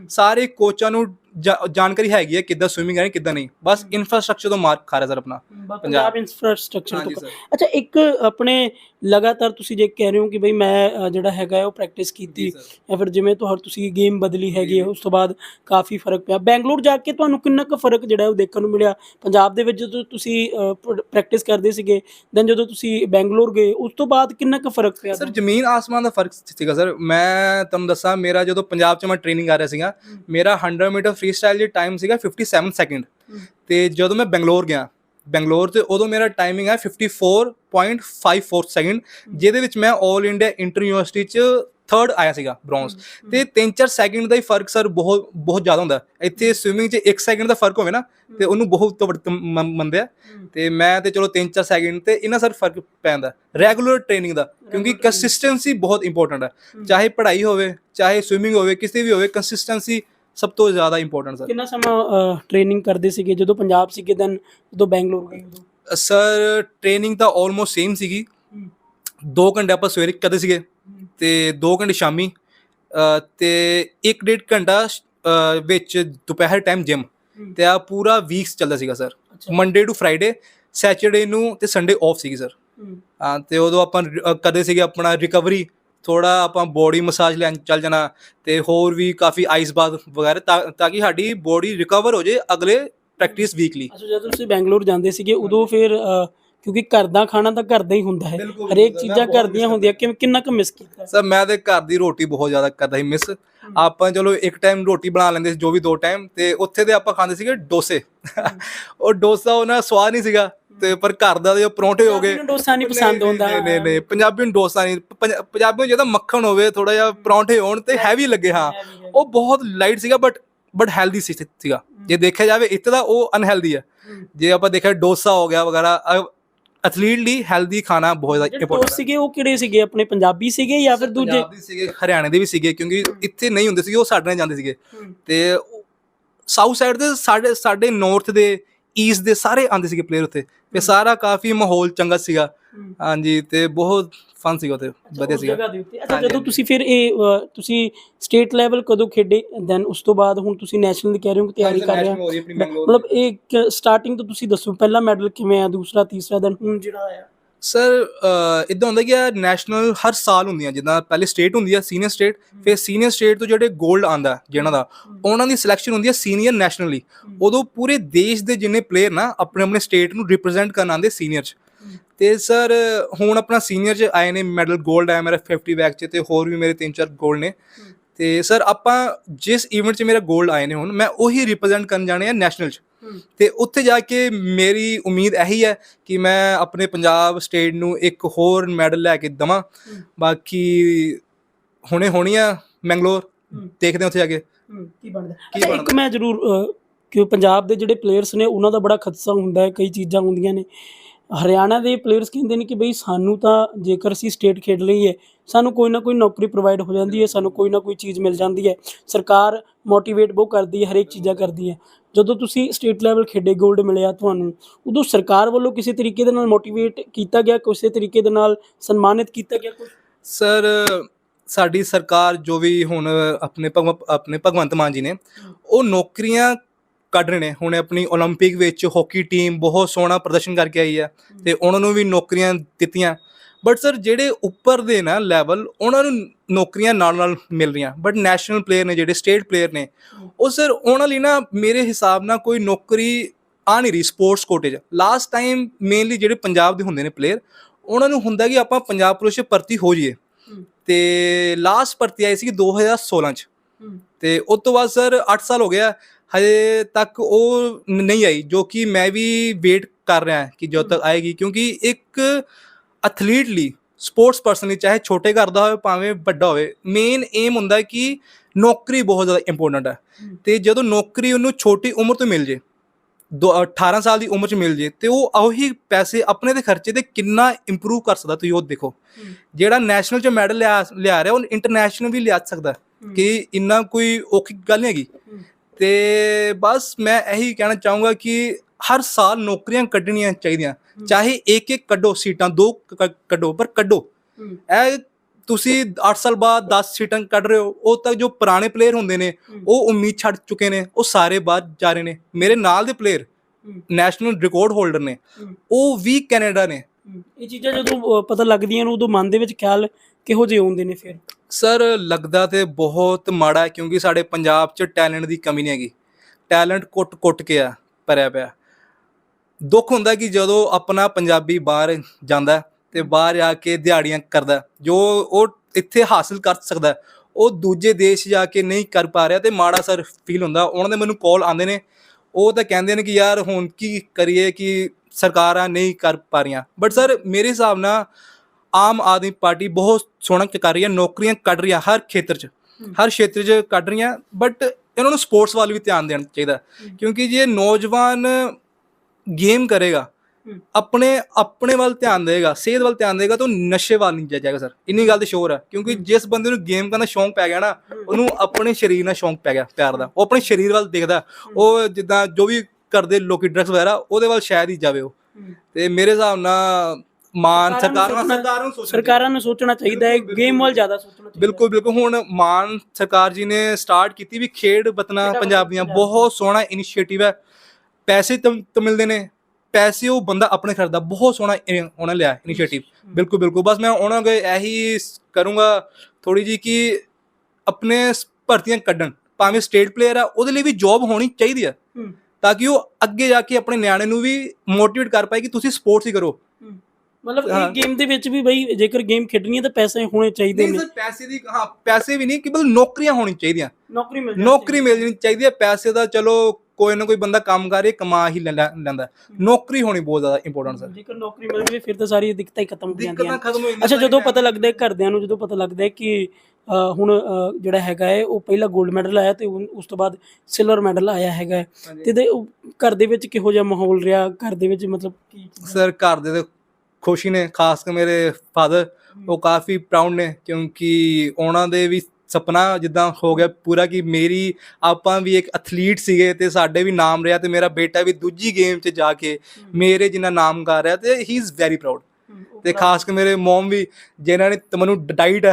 [SPEAKER 1] ਸਾਰੇ ਕੋਚਾਂ ਨੂੰ ਜਾਣਕਾਰੀ ਹੈਗੀ ਹੈ ਕਿੱਦਾਂ ਸਵਿਮਿੰਗ ਹੈ ਕਿੱਦਾਂ ਨਹੀਂ। ਬਸ ਇਨਫਰਾਸਟ੍ਰਕਚਰ ਤੋਂ ਮਾਰਕ ਖਾ ਰਿਹਾ ਸਰ ਆਪਣਾ
[SPEAKER 2] ਪੰਜਾਬ। ਇਨਫਰਾਸਟ੍ਰਕਚਰ ਤੋਂ ਅੱਛਾ ਇੱਕ ਆਪਣੇ ਲਗਾਤਾਰ ਤੁਸੀਂ ਜੇ ਕਹਿ ਰਹੇ ਹੋ ਕਿ ਬਈ ਮੈਂ ਜਿਹੜਾ ਹੈਗਾ ਉਹ ਪ੍ਰੈਕਟਿਸ ਕੀਤੀ ਜਾਂ ਫਿਰ ਜਿਵੇਂ ਤੁਹਾਡੀ ਤੁਸੀਂ ਗੇਮ ਬਦਲੀ ਹੈਗੀ ਹੈ ਉਸ ਤੋਂ ਬਾਅਦ ਕਾਫੀ ਫ਼ਰਕ ਪਿਆ। ਬੈਂਗਲੌਰ ਜਾ ਕੇ ਤੁਹਾਨੂੰ ਕਿੰਨਾ ਕੁ ਫ਼ਰਕ ਜਿਹੜਾ ਉਹ ਦੇਖਣ ਨੂੰ ਮਿਲਿਆ? ਪੰਜਾਬ ਦੇ ਵਿੱਚ ਜਦੋਂ ਤੁਸੀਂ ਪ੍ਰੈਕਟਿਸ ਕਰਦੇ ਸੀਗੇ ਦੈਨ ਜਦੋਂ ਤੁਸੀਂ ਬੈਂਗਲੌਰ ਗਏ ਉਸ ਤੋਂ ਬਾਅਦ ਕਿੰਨਾ ਕੁ ਫ਼ਰਕ ਪਿਆ
[SPEAKER 1] ਸਰ ਜ਼ਮੀਨ ਆਸਮਾਨ ਦਾ ਫ਼ਰਕ ਸੀਗਾ ਸਰ। ਮੈਂ ਤੁਹਾਨੂੰ ਦੱਸਾਂ ਮੇਰਾ ਜਦੋਂ ਪੰਜਾਬ 'ਚ ਮੈਂ ਟ੍ਰੇਨਿੰਗ ਕਰ ਰਿਹਾ ਸੀਗਾ ਮੇਰਾ 100 ਮੀਟਰ ਫ੍ਰੀ ਸਟਾਈਲ ਦੀ ਟਾਈਮ ਸੀਗਾ 57 ਸੈਕਿੰਡ ਤੇ ਜਦੋਂ ਮੈਂ ਬੰਗਲੌਰ ਗਿਆ ਬੰਗਲੌਰ ਤੇ ਉਦੋਂ ਮੇਰਾ ਟਾਈਮਿੰਗ ਹੈ 54.54 ਸੈਕਿੰਡ ਜਿਹਦੇ ਵਿੱਚ ਮੈਂ 올 ਇੰਡੀਆ ਇੰਟਰ ਯੂਨੀਵਰਸਿਟੀ 'ਚ ਥਰਡ ਆਇਆ ਸੀਗਾ ਬ੍ਰੌਂਜ਼ ਤੇ 3-4 ਸੈਕਿੰਡ ਦਾ ਹੀ ਫ਼ਰਕ ਸਰ ਬਹੁਤ ਬਹੁਤ ਜ਼ਿਆਦਾ ਹੁੰਦਾ। ਇੱਥੇ ਸਵਿਮਿੰਗ 'ਚ 1 ਸੈਕਿੰਡ ਦਾ ਫ਼ਰਕ ਹੋਵੇ ਨਾ ਤੇ ਉਹਨੂੰ ਬਹੁਤ ਵੱਡ ਮੰਨਦੇ ਆ। ਤੇ ਮੈਂ ਤੇ ਚਲੋ 3-4 ਸੈਕਿੰਡ ਤੇ ਇਹਨਾਂ ਸਰ ਫ਼ਰਕ ਪੈਂਦਾ ਰੈਗੂਲਰ ਟ੍ਰੇਨਿੰਗ ਦਾ ਕਿਉਂਕਿ। ਕੰਸਿਸਟੈਂਸੀ ਬਹੁਤ ਇੰਪੋਰਟੈਂਟ ਹੈ। ਚਾਹੇ ਪੜ੍ਹਾਈ ਹੋਵੇ ਚਾਹੇ ਸਵਿਮਿੰਗ ਹੋਵੇ ਕਿਸੇ ਵੀ ਹੋਵੇ ਕੰਸਿਸਟੈਂਸੀ ਸਭ ਤੋਂ ਜ਼ਿਆਦਾ ਇੰਪੋਰਟੈਂਟ ਸਰ
[SPEAKER 2] ਕਿੰਨਾ ਸਮਾਂ ਟ੍ਰੇਨਿੰਗ ਕਰਦੇ ਸੀਗੇ? ਜਦੋਂ ਪੰਜਾਬ ਸੀਗੇ ਦੈਨ ਜਦੋਂ ਬੈਂਗਲੌਰ ਗਏ ਉਦੋਂ?
[SPEAKER 1] ਸਰ ਟ੍ਰੇਨਿੰਗ ਤਾਂ ਆਲਮੋਸਟ ਸੇਮ ਸੀਗੀ। 2 ਘੰਟੇ ਆਪਾਂ ਸਵੇਰੇ ਕਰਦੇ ਸੀਗੇ ਤੇ 2 ਘੰਟੇ ਸ਼ਾਮੀ ਅ, ਤੇ 1.5 ਘੰਟਾ ਅ, ਵਿੱਚ ਦੁਪਹਿਰ ਟਾਈਮ ਜਿਮ ਤੇ ਆ ਪੂਰਾ ਵੀਕਸ ਚੱਲਦਾ ਸੀਗਾ
[SPEAKER 2] sir
[SPEAKER 1] Monday to Friday Saturday ਨੂੰ ਤੇ ਸੰਡੇ ਆਫ ਸੀਗੀ ਸਰ ਹਾਂ। ਤੇ ਉਦੋਂ ਆਪਾਂ ਰ- ਅ, ਕਰਦੇ ਸੀਗੇ ਆਪਣਾ ਰਿਕਵਰੀ ਥੋੜਾ ਆਪਾਂ ਬੋਡੀ ਮਸਾਜ ਲੈਣ ਚੱਲ ਜਾਣਾ ਤੇ ਹੋਰ ਵੀ ਕਾਫੀ ਆਈਸ ਬਾਥ ਵਗੈਰਾ ਤਾਂ ਤਾਂ ਕਿ ਸਾਡੀ ਬੋਡੀ ਰਿਕਵਰ ਹੋ ਜੇ ਅਗਲੇ ਪ੍ਰੈਕਟਿਸ ਵੀਕਲੀ
[SPEAKER 2] ਅੱਛਾ ਜਦੋਂ ਤੁਸੀਂ ਬੈਂਗਲੌਰ ਜਾਂਦੇ ਸੀਗੇ ਉਦੋਂ ਫਿਰ ਅ, ਕਿਉਂਕਿ ਘਰ ਦਾ ਖਾਣਾ ਤਾਂ ਘਰ ਦਾ ਹੀ ਹੁੰਦਾ ਹੈ।
[SPEAKER 1] ਬਿਲਕੁਲ,
[SPEAKER 2] ਹਰੇਕ ਚੀਜ਼ਾਂ ਘਰ ਦੀਆਂ ਹੁੰਦੀਆਂ। ਕਿ ਕਿੰਨਾ ਕੁ ਮਿਸ ਕੀਤਾ?
[SPEAKER 1] ਸਰ ਮੈਂ ਤੇ ਘਰ ਦੀ ਰੋਟੀ ਬਹੁਤ ਜ਼ਿਆਦਾ ਕਰਦਾ ਸੀ ਮਿਸ ਆਪਾਂ ਚਲੋ ਇੱਕ ਟਾਈਮ ਰੋਟੀ ਬਣਾ ਲੈਂਦੇ ਸੀ ਜੋ ਵੀ ਦੋ ਟਾਈਮ ਤੇ ਉੱਥੇ ਤੇ ਆਪਾਂ ਖਾਂਦੇ ਸੀਗੇ ਡੋਸੇ। ਉਹ ਡੋਸਾ ਉਹਨਾਂ ਸਵਾਦ ਨਹੀਂ ਸੀਗਾ। ਤੇ ਪਰ ਘਰ ਦਾ ਜੋ ਪਰੌਂਠੇ ਹੋ ਗਏ
[SPEAKER 2] ਡੋਸਾ ਨਹੀਂ ਪਸੰਦ ਆਉਂਦਾ।
[SPEAKER 1] ਨਹੀਂ ਨਹੀਂ ਨਹੀਂ ਪੰਜਾਬੀ ਨੂੰ ਡੋਸਾ ਨਹੀਂ ਪੰਜ- ਪੰਜਾਬੀ ਨੂੰ ਜਦੋਂ ਮੱਖਣ ਹੋਵੇ ਥੋੜਾ ਜਿਹਾ ਪਰੌਂਠੇ ਹੋਣ ਤੇ ਹੈਵੀ ਲੱਗੇ ਹਾਂ। ਉਹ ਬਹੁਤ ਲਾਈਟ ਸੀਗਾ ਬਟ ਬਟ ਹੈਲਦੀ ਸੀਗਾ। ਜੇ ਦੇਖਿਆ ਜਾਵੇ ਇੱਥੇ ਦਾ ਉਹ ਅਨਹੈਲਦੀ ਹੈ। ਜੇ ਆਪਾਂ ਦੇਖਿਆ ਡੋਸਾ ਹੋ ਗਿਆ ਵਗੈਰਾ ਐਥਲੀਟ ਲਈ ਹੈਲਦੀ ਖਾਣਾ ਬਹੁਤ ਜ਼ਿਆਦਾ ਇੰਪੋਰਟੈਂਟ
[SPEAKER 2] ਟੋਸਟ ਸੀਗੇ ਉਹ ਕਿਹੜੇ ਸੀਗੇ? ਆਪਣੇ ਪੰਜਾਬੀ ਸੀਗੇ ਜਾਂ ਫਿਰ ਦੂਜੇ?
[SPEAKER 1] ਪੰਜਾਬ ਦੇ ਸੀਗੇ ਹਰਿਆਣੇ ਦੇ ਵੀ ਸੀਗੇ ਕਿਉਂਕਿ ਇੱਥੇ ਨਹੀਂ ਹੁੰਦੇ ਸੀਗੇ ਉਹ ਸਾਡੇ ਨਾਲ ਜਾਂਦੇ ਸੀਗੇ। ਤੇ ਸਾਊਥ ਸਾਈਡ ਦੇ ਸਾਡੇ ਸਾਡੇ ਨਾਰਥ ਦੇ ਈਸਟ ਦੇ ਸਾਰੇ ਆਂਦੇ ਸੀਗੇ ਪਲੇਅਰ ਉੱਥੇ। ਤੇ ਸਾਰਾ ਕਾਫੀ ਮਾਹੌਲ ਚੰਗਾ ਸੀਗਾ। ਹਾਂਜੀ ਤੇ ਬਹੁਤ ਫਨ ਸੀਗਾ ਉੱਥੇ। ਵਧੀਆ ਸੀਗਾ।
[SPEAKER 2] ਜਗ੍ਹਾ ਦੇ ਉੱਤੇ। ਅੱਛਾ ਜਦੋਂ ਤੁਸੀਂ ਫਿਰ ਇਹ ਤੁਸੀਂ ਸਟੇਟ ਲੈਵਲ ਕਦੋਂ ਖੇਡੇ? ਦੈਨ ਉਸ ਤੋਂ ਬਾਅਦ ਹੁਣ ਤੁਸੀਂ ਨੈਸ਼ਨਲ ਦੀ ਕਹਿ ਰਹੇ ਹੋ ਕਿ ਤਿਆਰੀ ਕਰ ਰਹੇ ਹੋ ਮਤਲਬ ਇਹ ਸਟਾਰਟਿੰਗ ਤੋਂ ਤੁਸੀਂ ਦੱਸੋ ਪਹਿਲਾ ਮੈਡਲ ਕਿਵੇਂ ਆ ਦੂਸਰਾ ਤੀਸਰਾ ਦੈਨ ਹੁਣ ਜਿਹੜਾ ਆਇਆ?
[SPEAKER 1] ਸਰ ਇਦਾਂ ਹੁੰਦਾ ਕਿ ਆ ਨੈਸ਼ਨਲ ਹਰ ਸਾਲ ਹੁੰਦੀਆਂ ਜਿੱਦਾਂ ਪਹਿਲੇ ਸਟੇਟ ਹੁੰਦੀ ਆ ਸੀਨੀਅਰ ਸਟੇਟ ਫਿਰ ਸੀਨੀਅਰ ਸਟੇਟ ਤੋਂ ਜਿਹੜੇ ਗੋਲਡ ਆਂਦਾ ਜਿਹਨਾਂ ਦਾ ਉਹਨਾਂ ਦੀ ਸਿਲੈਕਸ਼ਨ ਹੁੰਦੀ ਆ ਸੀਨੀਅਰ ਨੈਸ਼ਨਲੀ ਉਦੋਂ ਪੂਰੇ ਦੇਸ਼ ਦੇ ਜਿੰਨੇ ਪਲੇਅਰ ਨਾ ਆਪਣੇ ਆਪਣੇ ਸਟੇਟ ਨੂੰ ਰਿਪਰੈਜ਼ੈਂਟ ਕਰਨ ਆਂਦੇ ਸੀਨੀਅਰ ਚ। ਤੇ ਸਰ ਹੁਣ ਆਪਣਾ ਸੀਨੀਅਰ ਚ ਆਏ ਨੇ ਮੈਡਲ ਗੋਲਡ ਆਇਆ ਮੇਰਾ 50 ਬੈਕ ਚ ਤੇ ਹੋਰ ਵੀ ਮੇਰੇ ਤਿੰਨ ਚਾਰ ਗੋਲਡ ਨੇ। ਤੇ ਸਰ ਆਪਾਂ ਜਿਸ ਇਵੈਂਟ 'ਚ ਮੇਰਾ ਗੋਲਡ ਆਏ ਨੇ ਹੁਣ ਮੈਂ ਉਹੀ ਰਿਪਰੈਜ਼ੈਂਟ ਕਰਨ ਜਾਣੇ ਆ ਨੈਸ਼ਨਲ 'ਚ। ਤੇ ਉੱਥੇ ਜਾ ਕੇ ਮੇਰੀ ਉਮੀਦ ਇਹੀ ਹੈ ਕਿ ਮੈਂ ਆਪਣੇ ਪੰਜਾਬ ਸਟੇਟ ਨੂੰ ਇੱਕ ਹੋਰ ਮੈਡਲ ਲੈ ਕੇ ਦਵਾਂ। ਬਾਕੀ ਹੁਣੇ ਹੋਣੀ ਆ ਮੈਂਗਲੋਰ ਦੇਖਦੇ ਹਾਂ ਉੱਥੇ ਜਾ ਕੇ।
[SPEAKER 2] ਕੀ ਬਣਦਾ? ਇੱਕ? ਮੈਂ ਜ਼ਰੂਰ ਕਿ ਪੰਜਾਬ ਦੇ ਜਿਹੜੇ ਪਲੇਅਰਸ ਨੇ ਉਹਨਾਂ ਦਾ ਬੜਾ ਖਦਸ਼ਾ ਹੁੰਦਾ ਹੈ ਕਈ ਚੀਜ਼ਾਂ ਹੁੰਦੀਆਂ ਨੇ। ਹਰਿਆਣਾ ਦੇ ਪਲੇਅਰਸ ਕਹਿੰਦੇ ਨੇ ਕਿ ਬਈ ਸਾਨੂੰ ਤਾਂ ਜੇਕਰ ਅਸੀਂ ਸਟੇਟ ਖੇਡ ਲਈਏ, ਸਾਨੂੰ ਕੋਈ ਨਾ ਕੋਈ ਨੌਕਰੀ ਪ੍ਰੋਵਾਈਡ ਹੋ ਜਾਂਦੀ ਹੈ, ਸਾਨੂੰ ਕੋਈ ਨਾ ਕੋਈ ਚੀਜ਼ ਮਿਲ ਜਾਂਦੀ ਹੈ। ਸਰਕਾਰ ਮੋਟੀਵੇਟ ਬਹੁਤ ਕਰਦੀ ਹੈ, ਹਰੇਕ ਚੀਜ਼ਾਂ ਕਰਦੀ ਹੈ। ਜਦੋਂ ਤੁਸੀਂ ਸਟੇਟ ਲੈਵਲ ਖੇਡੇ 골ਡ ਮਿਲਿਆ ਤੁਹਾਨੂੰ, ਉਦੋਂ ਸਰਕਾਰ ਵੱਲੋਂ ਕਿਸੇ ਤਰੀਕੇ ਦੇ ਨਾਲ ਮੋਟੀਵੇਟ ਕੀਤਾ ਗਿਆ, ਕਿਸੇ ਤਰੀਕੇ ਦੇ ਨਾਲ ਸਨਮਾਨਿਤ ਕੀਤਾ ਗਿਆ ਕੁਝ
[SPEAKER 1] ਸਰ ਸਾਡੀ ਸਰਕਾਰ ਜੋ ਵੀ ਹੁਣ ਆਪਣੇ ਭਗਵ, ਆਪਣੇ ਭਗਵੰਤ ਮਾਨ ਜੀ ਨੇ, ਉਹ ਨੌਕਰੀਆਂ ਕੱਢ ਰਹੇ ਨੇ ਹੁਣ ਆਪਣੀ 올림픽 ਵਿੱਚ ਹਾਕੀ ਟੀਮ ਬਹੁਤ ਸੋਹਣਾ ਪ੍ਰਦਰਸ਼ਨ ਕਰਕੇ ਆਈ ਹੈ ਤੇ ਉਹਨਾਂ ਨੂੰ ਵੀ ਨੌਕਰੀਆਂ ਦਿੱਤੀਆਂ ਬਟ ਸਰ ਜਿਹੜੇ ਉੱਪਰ ਦੇ ਨਾ ਲੈਵਲ ਉਹਨਾਂ ਨੂੰ ਨੌਕਰੀਆਂ ਨਾਲ ਨਾਲ ਮਿਲ ਰਹੀਆਂ ਬਟ ਨੈਸ਼ਨਲ ਪਲੇਅਰ ਨੇ ਜਿਹੜੇ ਸਟੇਟ ਪਲੇਅਰ ਨੇ ਉਹ ਸਰ ਉਹਨਾਂ ਲਈ ਨਾ ਮੇਰੇ ਹਿਸਾਬ ਨਾਲ ਕੋਈ ਨੌਕਰੀ ਆ ਨਹੀਂ ਰਹੀ ਸਪੋਰਟਸ ਕੋਟੇ 'ਚ ਲਾਸਟ ਟਾਈਮ ਮੇਨਲੀ ਜਿਹੜੇ ਪੰਜਾਬ ਦੇ ਹੁੰਦੇ ਨੇ ਪਲੇਅਰ ਉਹਨਾਂ ਨੂੰ ਹੁੰਦਾ ਕਿ ਆਪਾਂ ਪੰਜਾਬ ਪੁਲਿਸ 'ਚ ਭਰਤੀ ਹੋ ਜਾਈਏ ਤੇ ਲਾਸਟ ਭਰਤੀ ਆਈ ਸੀ 2016 ਚ ਤੇ ਉਸ ਤੋਂ ਬਾਅਦ ਸਰ 8 ਸਾਲ ਹੋ ਗਿਆ ਹਜੇ ਤੱਕ ਉਹ ਨਹੀਂ ਆਈ ਜੋ ਕਿ ਮੈਂ ਵੀ ਵੇਟ ਕਰ ਰਿਹਾ ਹਾਂ ਕਿ ਜਦੋਂ ਤੱਕ ਆਏਗੀ ਕਿਉਂਕਿ ਇੱਕ ਐਥਲੀਟ ਲਈ ਸਪੋਰਟਸ ਪਰਸਨ ਲਈ ਚਾਹੇ ਛੋਟੇ ਘਰ ਦਾ ਹੋਵੇ ਭਾਵੇਂ ਵੱਡਾ ਹੋਵੇ ਮੇਨ ਏਮ ਹੁੰਦਾ ਕਿ ਨੌਕਰੀ ਬਹੁਤ ਜ਼ਿਆਦਾ ਇੰਪੋਰਟੈਂਟ ਹੈ। ਤੇ ਜਦੋਂ ਨੌਕਰੀ ਉਹਨੂੰ ਛੋਟੀ ਉਮਰ ਤੋਂ ਮਿਲ ਜੇ ਦੋ 18 ਸਾਲ ਦੀ ਉਮਰ ਚ ਮਿਲ ਜੇ ਤੇ ਉਹ ਉਹੀ ਪੈਸੇ ਆਪਣੇ ਦੇ ਖਰਚੇ ਤੇ ਕਿੰਨਾ ਇੰਪਰੂਵ ਕਰ ਸਕਦਾ ਤੁਸੀਂ ਉਹ ਦੇਖੋ। ਜਿਹੜਾ ਨੈਸ਼ਨਲ ਚ ਮੈਡਲ ਲਿਆ ਲਿਆ ਰਿਹਾ ਉਹ ਇੰਟਰਨੈਸ਼ਨਲ ਵੀ ਲਿਆ ਸਕਦਾ ਕਿ ਇੰਨਾ ਕੋਈ ਔਖੀ ਗੱਲ ਨਹੀਂ ਹੈਗੀ। ਤੇ ਬਸ ਮੈਂ ਇਹੀ ਕਹਿਣਾ ਚਾਹੂੰਗਾ ਕਿ ਹਰ ਸਾਲ ਨੌਕਰੀਆਂ ਕੱਢਣੀਆਂ ਚਾਹੀਦੀਆਂ। ਚਾਹੇ ਇੱਕ ਇੱਕ ਕੱਢੋ ਸੀਟਾਂ ਦੋ ਕ- ਕੱਢੋ ਪਰ ਕੱਢੋ। ਇਹ ਤੁਸੀਂ 8 ਸਾਲ ਬਾਅਦ 10 ਸੀਟਾਂ ਕੱਢ ਰਹੇ ਹੋ ਉਹ ਤੱਕ ਜੋ ਪੁਰਾਣੇ ਪਲੇਅਰ ਹੁੰਦੇ ਨੇ ਉਹ ਉਮੀਦ ਛੱਡ ਚੁੱਕੇ ਨੇ ਉਹ ਸਾਰੇ ਬਾਹਰ ਜਾ ਰਹੇ ਨੇ। ਮੇਰੇ ਨਾਲ ਦੇ ਪਲੇਅਰ ਨੈਸ਼ਨਲ ਰਿਕਾਰਡ ਹੋਲਡਰ ਨੇ। ਉਹ ਵੀ ਕੈਨੇਡਾ ਨੇ।
[SPEAKER 2] ਇਹ ਚੀਜ਼ਾਂ ਜਦੋਂ ਪਤਾ ਲੱਗਦੀਆਂ ਨੇ ਉਦੋਂ ਮਨ ਦੇ ਵਿੱਚ ਖਿਆਲ ਕਿਹੋ ਜਿਹੇ ਆਉਂਦੇ ਨੇ ਫਿਰ?
[SPEAKER 1] ਸਰ, ਲੱਗਦਾ ਤੇ ਬਹੁਤ ਮਾੜਾ ਹੈ ਕਿਉਂਕਿ ਸਾਡੇ ਪੰਜਾਬ 'ਚ ਟੈਲੈਂਟ ਦੀ ਕਮੀ ਨਹੀਂ ਹੈਗੀ। ਟੈਲੈਂਟ ਕੁੱਟ-ਕੁੱਟ ਕੇ ਆ, ਭਰਿਆ ਪਿਆ। ਦੁੱਖ ਹੁੰਦਾ ਕਿ ਜਦੋਂ ਆਪਣਾ ਪੰਜਾਬੀ ਬਾਹਰ ਜਾਂਦਾ ਹੈ ਤੇ ਬਾਹਰ ਜਾ ਕੇ ਦਿਹਾੜੀਆਂ ਕਰਦਾ ਜੋ ਉਹ ਇੱਥੇ ਹਾਸਲ ਕਰ ਸਕਦਾ ਉਹ ਦੂਜੇ ਦੇਸ਼ ਜਾ ਕੇ ਨਹੀਂ ਕਰ ਪਾ ਰਿਹਾ ਤੇ ਮਾੜਾ ਸਰ ਫੀਲ ਹੁੰਦਾ। ਉਹਨਾਂ ਦੇ ਮੈਨੂੰ ਕਾਲ ਆਉਂਦੇ ਨੇ, ਉਹ ਤਾਂ ਕਹਿੰਦੇ ਨੇ ਕਿ ਯਾਰ ਹੁਣ ਕੀ ਕਰੀਏ ਕਿ ਸਰਕਾਰਾਂ ਨਹੀਂ ਕਰ ਪਾ ਰਹੀਆਂ। ਬਟ ਸਰ ਮੇਰੇ ਹਿਸਾਬ ਨਾਲ ਆਮ ਆਦਮੀ ਪਾਰਟੀ ਬਹੁਤ ਸੋਹਣਾ ਕਰ ਰਹੀ ਹੈ ਨੌਕਰੀਆਂ ਕੱਢ ਰਹੀ ਹੈ ਹਰ ਖੇਤਰ 'ਚ ਹਰ ਖੇਤਰ 'ਚ ਕੱਢ ਰਹੀਆਂ ਬਟ ਇਹਨਾਂ ਨੂੰ ਸਪੋਰਟਸ ਵੱਲ ਵੀ ਧਿਆਨ ਦੇਣਾ ਚਾਹੀਦਾ ਕਿਉਂਕਿ ਜੇ ਨੌਜਵਾਨ ਗੇਮ ਕਰੇਗਾ ਆਪਣੇ ਆਪਣੇ ਵੱਲ ਧਿਆਨ ਦੇਗਾ ਸਿਹਤ ਵੱਲ ਧਿਆਨ ਦੇਗਾ ਤਾਂ ਉਹ ਨਸ਼ੇ ਵੱਲ ਨਹੀਂ ਜਾਏਗਾ ਸਰ ਇੰਨੀ ਗੱਲ ਤੇ ਸ਼ੋਰ ਹੈ ਕਿਉਂਕਿ ਜਿਸ ਬੰਦੇ ਨੂੰ ਗੇਮ ਕਰਨ ਦਾ ਸ਼ੌਂਕ ਪੈ ਗਿਆ ਨਾ ਉਹਨੂੰ ਆਪਣੇ ਸਰੀਰ ਨਾਲ ਸ਼ੌਂਕ ਪੈ ਗਿਆ ਪਿਆਰ ਦਾ ਉਹ ਆਪਣੇ ਸਰੀਰ ਵੱਲ ਦੇਖਦਾ ਉਹ ਜਿੱਦਾਂ ਜੋ ਵੀ ਕਰਦੇ ਲੋਕੀ ਡਰੱਗਸ ਵਗੈਰਾ ਉਹਦੇ ਵੱਲ ਸ਼ਾਇਦ ਹੀ ਜਾਵੇ ਉਹ। ਤੇ ਮੇਰੇ ਹਿਸਾਬ ਨਾਲ ਮਾਨ ਸਰਕਾਰ ਨੂੰ ਸਰਕਾਰ ਨੂੰ ਸੋਚਣਾ
[SPEAKER 2] ਸਰਕਾਰਾਂ ਨੂੰ ਸੋਚਣਾ ਚਾਹੀਦਾ। ਹੈ ਗੇਮ ਵੱਲ ਜ਼ਿਆਦਾ ਸੋਚਣਾ ਚਾਹੀਦਾ
[SPEAKER 1] ਬਿਲਕੁਲ ਬਿਲਕੁਲ। ਹੁਣ ਮਾਨ ਸਰਕਾਰ ਜੀ ਨੇ ਸਟਾਰਟ ਕੀਤੀ ਵੀ ਖੇਡ ਵਤਨਾ ਪੰਜਾਬੀਆਂ
[SPEAKER 2] ਵਤਨਾਂ
[SPEAKER 1] ਬਹੁਤ ਸੋਹਣਾ ਇਨੀਸ਼ੀਏਟਿਵ ਹੈ। ਪੈਸੇ ਤਾਂ ਮਿਲਦੇ ਨੇ। ਪੈਸੇ ਉਹ ਬੰਦਾ ਆਪਣੇ ਖਰਚਦਾ ਬਹੁਤ ਸੋਹਣਾ ਉਹਨੇ ਲਿਆ ਇਨੀਸ਼ੀਏਟਿਵ ਬਿਲਕੁਲ ਬਿਲਕੁਲ। ਬਸ ਮੈਂ ਉਹਨਾਂ ਦੇ ਇਹੀ ਕਰੂੰਗਾ ਥੋੜੀ ਜੀ ਕਿ ਆਪਣੇ ਭਰਤੀਆਂ ਕੱਢਣ। ਭਾਵੇਂ ਸਟੇਟ ਪਲੇਅਰ ਆ ਉਹਦੇ ਲਈ ਵੀ ਜੌਬ ਹੋਣੀ ਚਾਹੀਦੀ ਆ।
[SPEAKER 2] ਹੂੰ।
[SPEAKER 1] ਤਾਂ ਕਿ ਉਹ ਅੱਗੇ ਜਾ ਕੇ ਆਪਣੇ ਨਿਆਣੇ ਨੂੰ ਵੀ ਮੋਟੀਵੇਟ ਕਰ ਪਾਏ ਕਿ ਤੁਸੀਂ ਸਪੋਰਟਸ ਹੀ ਕਰੋ।
[SPEAKER 2] ਮਤਲਬ। ਇਹ ਗੇਮ ਦੇ ਵਿੱਚ ਵੀ ਬਈ ਜੇਕਰ ਗੇਮ ਖੇਡਣੀ ਹੈ ਤਾਂ ਪੈਸੇ ਹੋਣੇ ਚਾਹੀਦੇ
[SPEAKER 1] ਨਹੀਂ
[SPEAKER 2] ਨੇ।
[SPEAKER 1] ਸਰ ਪੈਸੇ ਦੀ ਹਾਂ ਪੈਸੇ ਵੀ ਨਹੀਂ ਕਿ ਬਲ ਨੌਕਰੀਆਂ ਹੋਣੀਆਂ ਚਾਹੀਦੀਆਂ।
[SPEAKER 2] ਨੌਕਰੀ ਮਿਲ
[SPEAKER 1] ਨੌਕਰੀ ਮਿਲਣੀ ਚਾਹੀਦੀ ਹੈ ਪੈਸੇ ਦਾ ਚਲੋ ਕੋਈ ਨਾ ਕੋਈ ਬੰਦਾ ਕੰਮ ਕਰੇ ਕਮਾ ਹੀ ਲੈ- ਲੈ- ਲੈਂਦਾ ਨੌਕਰੀ ਹੋਣੀ ਬਹੁਤ ਜ਼ਿਆਦਾ ਇੰਪੋਰਟੈਂਟ ਸਰ
[SPEAKER 2] ਜੇਕਰ ਨੌਕਰੀ ਮਿਲ ਜਾਵੇ ਫਿਰ ਤਾਂ ਸਾਰੀ ਦਿੱਕਤਾਂ ਹੀ ਖਤਮ ਹੋ ਜਾਂਦੀਆਂ
[SPEAKER 1] ਦਿੱਕਤਾਂ ਖਤਮ ਹੋ ਜਾਂਦੀਆਂ
[SPEAKER 2] ਅੱਛਾ ਜਦੋਂ ਪਤਾ ਲੱਗਦਾ ਹੈ ਘਰਦਿਆਂ ਨੂੰ ਜਦੋਂ ਪਤਾ ਲੱਗਦਾ ਹੈ ਕਿ ਅ, ਹੁਣ ਅ, ਜਿਹੜਾ ਹੈਗਾ ਹੈ ਉਹ ਪਹਿਲਾ 골ਡ ਮੈਡਲ ਆਇਆ ਤੇ ਹੁਣ ਉਸ ਤੋਂ ਬਾਅਦ ਸਿਲਵਰ ਮੈਡਲ ਆਇਆ ਹੈਗਾ ਹੈ। ਤੇ ਦੇ ਉਹ ਘਰ ਦੇ ਵਿੱਚ ਕਿਹੋ ਜਿਹਾ ਮਾਹੌਲ ਰਿਹਾ? ਘਰ ਦੇ ਵਿੱਚ ਮਤਲਬ ਕੀ
[SPEAKER 1] ਸਰ ਘਰ ਦੇ ਤਾਂ ਖੁਸ਼ੀ ਨੇ ਖਾਸ ਕਰ ਮੇਰੇ ਫਾਦਰ ਉਹ ਕਾਫੀ ਪ੍ਰਾਊਡ ਨੇ ਕਿਉਂਕਿ ਉਹਨਾਂ ਦੇ ਵੀ ਸੁਪਨਾ ਜਿੱਦਾਂ ਹੋ ਗਿਆ ਪੂਰਾ ਕਿ ਮੇਰੀ ਆਪਾਂ ਵੀ ਇੱਕ ਐਥਲੀਟ ਸੀਗੇ ਤੇ ਸਾਡੇ ਵੀ ਨਾਮ ਰਿਹਾ ਤੇ ਮੇਰਾ ਬੇਟਾ ਵੀ ਦੂਜੀ ਗੇਮ 'ਚ ਜਾ ਕੇ ਮੇਰੇ ਜਿੰਨਾ ਨਾਮ ਕਰ ਰਿਹਾ ਤੇ ਹੀ ਇਜ਼ ਵੈਰੀ ਪ੍ਰਾਊਡ ਤੇ ਖਾਸ ਕਰ ਮੇਰੇ ਮਮ ਵੀ ਜਿਨ੍ਹਾਂ ਨੇ ਮੈਨੂੰ ਡਾਈਟ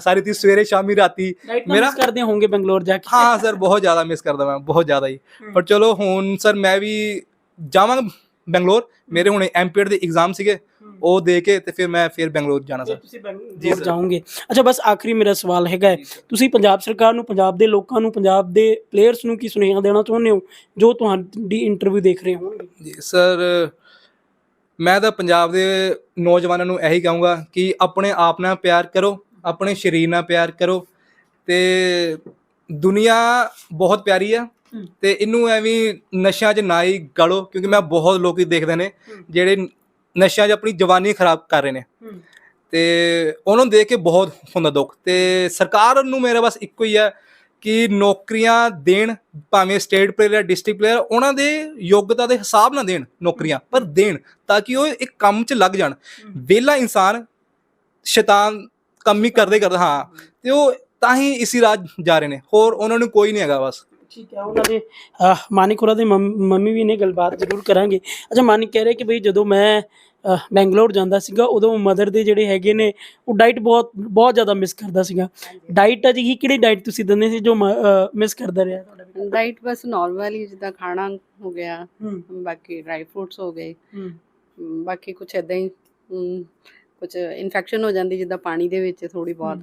[SPEAKER 1] ਸਾਰੀ ਤੀ ਸਵੇਰੇ ਸ਼ਾਮੀ ਰਾਤੀ ਮੇਰਾ-
[SPEAKER 2] miss ਕਰਦੇ ਹੋਣਗੇ ਬੰਗਲੌਰ ਜਾ ਕੇ।
[SPEAKER 1] ਹਾਂ ਸਰ ਬਹੁਤ ਜ਼ਿਆਦਾ ਮਿਸ ਕਰਦਾ ਮੈਂ ਬਹੁਤ ਜ਼ਿਆਦਾ ਹੀ। ਪਰ ਚਲੋ ਹੁਣ ਸਰ ਮੈਂ ਵੀ ਜਾਵਾਂਗਾ ਬੰਗਲੌਰ। ਮੇਰੇ ਹੁਣੇ ਐਮਪੀਐਡ ਦੇ ਐਗਜ਼ਾਮ ਸੀਗੇ। ਉਹ ਦੇ ਕੇ ਤੇ ਫਿਰ ਮੈਂ ਫਿਰ ਬੰਗਲੌਰ ਜਾਣਾ ਸਰ।
[SPEAKER 2] ਤੁਸੀਂ ਬੰਗਲੌਰ। ਜਾਓਗੇ। ਅੱਛਾ ਬਸ ਆਖਰੀ ਮੇਰਾ ਸਵਾਲ ਹੈਗਾ ਤੁਸੀਂ ਪੰਜਾਬ ਸਰਕਾਰ ਨੂੰ ਪੰਜਾਬ ਦੇ ਲੋਕਾਂ ਨੂੰ ਪੰਜਾਬ ਦੇ ਪਲੇਅਰਸ ਨੂੰ ਕੀ ਸੁਨੇਹਾ ਦੇਣਾ ਚਾਹੁੰਦੇ ਹੋ ਜੋ ਤੁਹਾਡੀ ਇੰਟਰਵਿਊ ਦੇਖ ਰਹੇ ਹੋਣਗੇ?
[SPEAKER 1] ਜੀ ਸਰ ਮੈਂ ਤਾਂ ਪੰਜਾਬ ਦੇ ਨੌਜਵਾਨਾਂ ਨੂੰ ਇਹੀ ਕਹੂੰਗਾ ਕਿ ਆਪਣੇ ਆਪ ਨਾਲ ਪਿਆਰ ਕਰੋ ਆਪਣੇ ਸਰੀਰ ਨਾਲ ਪਿਆਰ ਕਰੋ ਤੇ ਦੁਨੀਆ ਬਹੁਤ ਪਿਆਰੀ ਆ। ਤੇ ਇਹਨੂੰ ਐਵੇਂ ਨਸ਼ਿਆਂ 'ਚ ਨਾ ਹੀ ਗੜੋ ਕਿਉਂਕਿ ਮੈਂ ਬਹੁਤ ਲੋਕੀ ਦੇਖਦੇ ਨੇ ਜਿਹੜੇ ਨਸ਼ਿਆਂ 'ਚ ਆਪਣੀ ਜਵਾਨੀ ਖਰਾਬ ਕਰ ਰਹੇ ਨੇ। ਤੇ ਉਹਨਾਂ ਨੂੰ ਦੇਖ ਕੇ ਬਹੁਤ ਹੁੰਦਾ ਦੁੱਖ। ਤੇ ਸਰਕਾਰ ਨੂੰ ਮੇਰਾ ਬਸ ਇੱਕੋ ਹੀ ਹੈ ਕਿ ਨੌਕਰੀਆਂ ਦੇਣ ਭਾਵੇਂ ਸਟੇਟ ਪਲੇਅਰ ਡਿਸਟ੍ਰਿਕਟ ਪਲੇਅਰ ਉਹਨਾਂ ਦੇ ਯੋਗਤਾ ਦੇ ਹਿਸਾਬ ਨਾਲ ਦੇਣ ਨੌਕਰੀਆਂ ਪਰ ਦੇਣ ਤਾਂ ਕਿ ਉਹ ਇੱਕ ਕੰਮ 'ਚ ਲੱਗ ਜਾਣ। ਵਿਹਲਾ ਇਨਸਾਨ ਸ਼ੈਤਾਨ ਕੰਮ ਹੀ ਕਰਦੇ ਕਰਦਾ ਹਾਂ। ਤੇ ਉਹ ਤਾਂ ਹੀ ਇਸੀ ਰਾਹ ਜਾ ਰਹੇ ਨੇ। ਹੋਰ ਉਹਨਾਂ ਨੂੰ ਕੋਈ ਨਹੀਂ ਹੈਗਾ ਬਸ।
[SPEAKER 2] ਠੀਕ ਹੈ ਉਹਨਾਂ ਦੇ ਮਾਨਿਕ ਹੋਰਾਂ ਦੇ ਮੰਮ- ਵੀ ਨੇ ਗੱਲਬਾਤ ਜ਼ਰੂਰ ਕਰਾਂਗੇ। ਅੱਛਾ ਮਾਨਿਕ ਕਹਿ ਰਹੇ ਕਿ ਬਈ ਜਦੋਂ ਮੈਂ ਬੈਂਗਲੌਰ ਜਾਂਦਾ ਸੀਗਾ ਉਦੋਂ ਮਦਰ ਦੇ ਜਿਹੜੇ ਹੈਗੇ ਨੇ ਉਹ ਡਾਈਟ ਬਹੁਤ ਬਹੁਤ ਜ਼ਿਆਦਾ ਮਿਸ ਕਰਦਾ ਸੀਗਾ। ਡਾਈਟ ਅਜੀ ਕਿਹੜੀ ਡਾਈਟ ਤੁਸੀਂ ਦਿੰਦੇ ਸੀ ਜੋ ਮਿਸ ਕਰਦਾ ਰਿਹਾ ਤੁਹਾਡਾ?
[SPEAKER 3] ਡਾਈਟ ਬਸ ਨਾਰਮਲ ਹੀ ਜਿੱਦਾਂ ਖਾਣਾ ਹੋ ਗਿਆ ਬਾਕੀ ਡਰਾਈ ਫਰੂਟਸ ਹੋ ਗਏ। ਬਾਕੀ ਕੁਝ ਇਦਾਂ ਹੀ ਕੁਝ ਇਨਫੈਕਸ਼ਨ ਹੋ ਜਾਂਦੀ ਜਿੱਦਾਂ ਪਾਣੀ ਦੇ ਵਿੱਚ ਥੋੜੀ ਬਹੁਤ।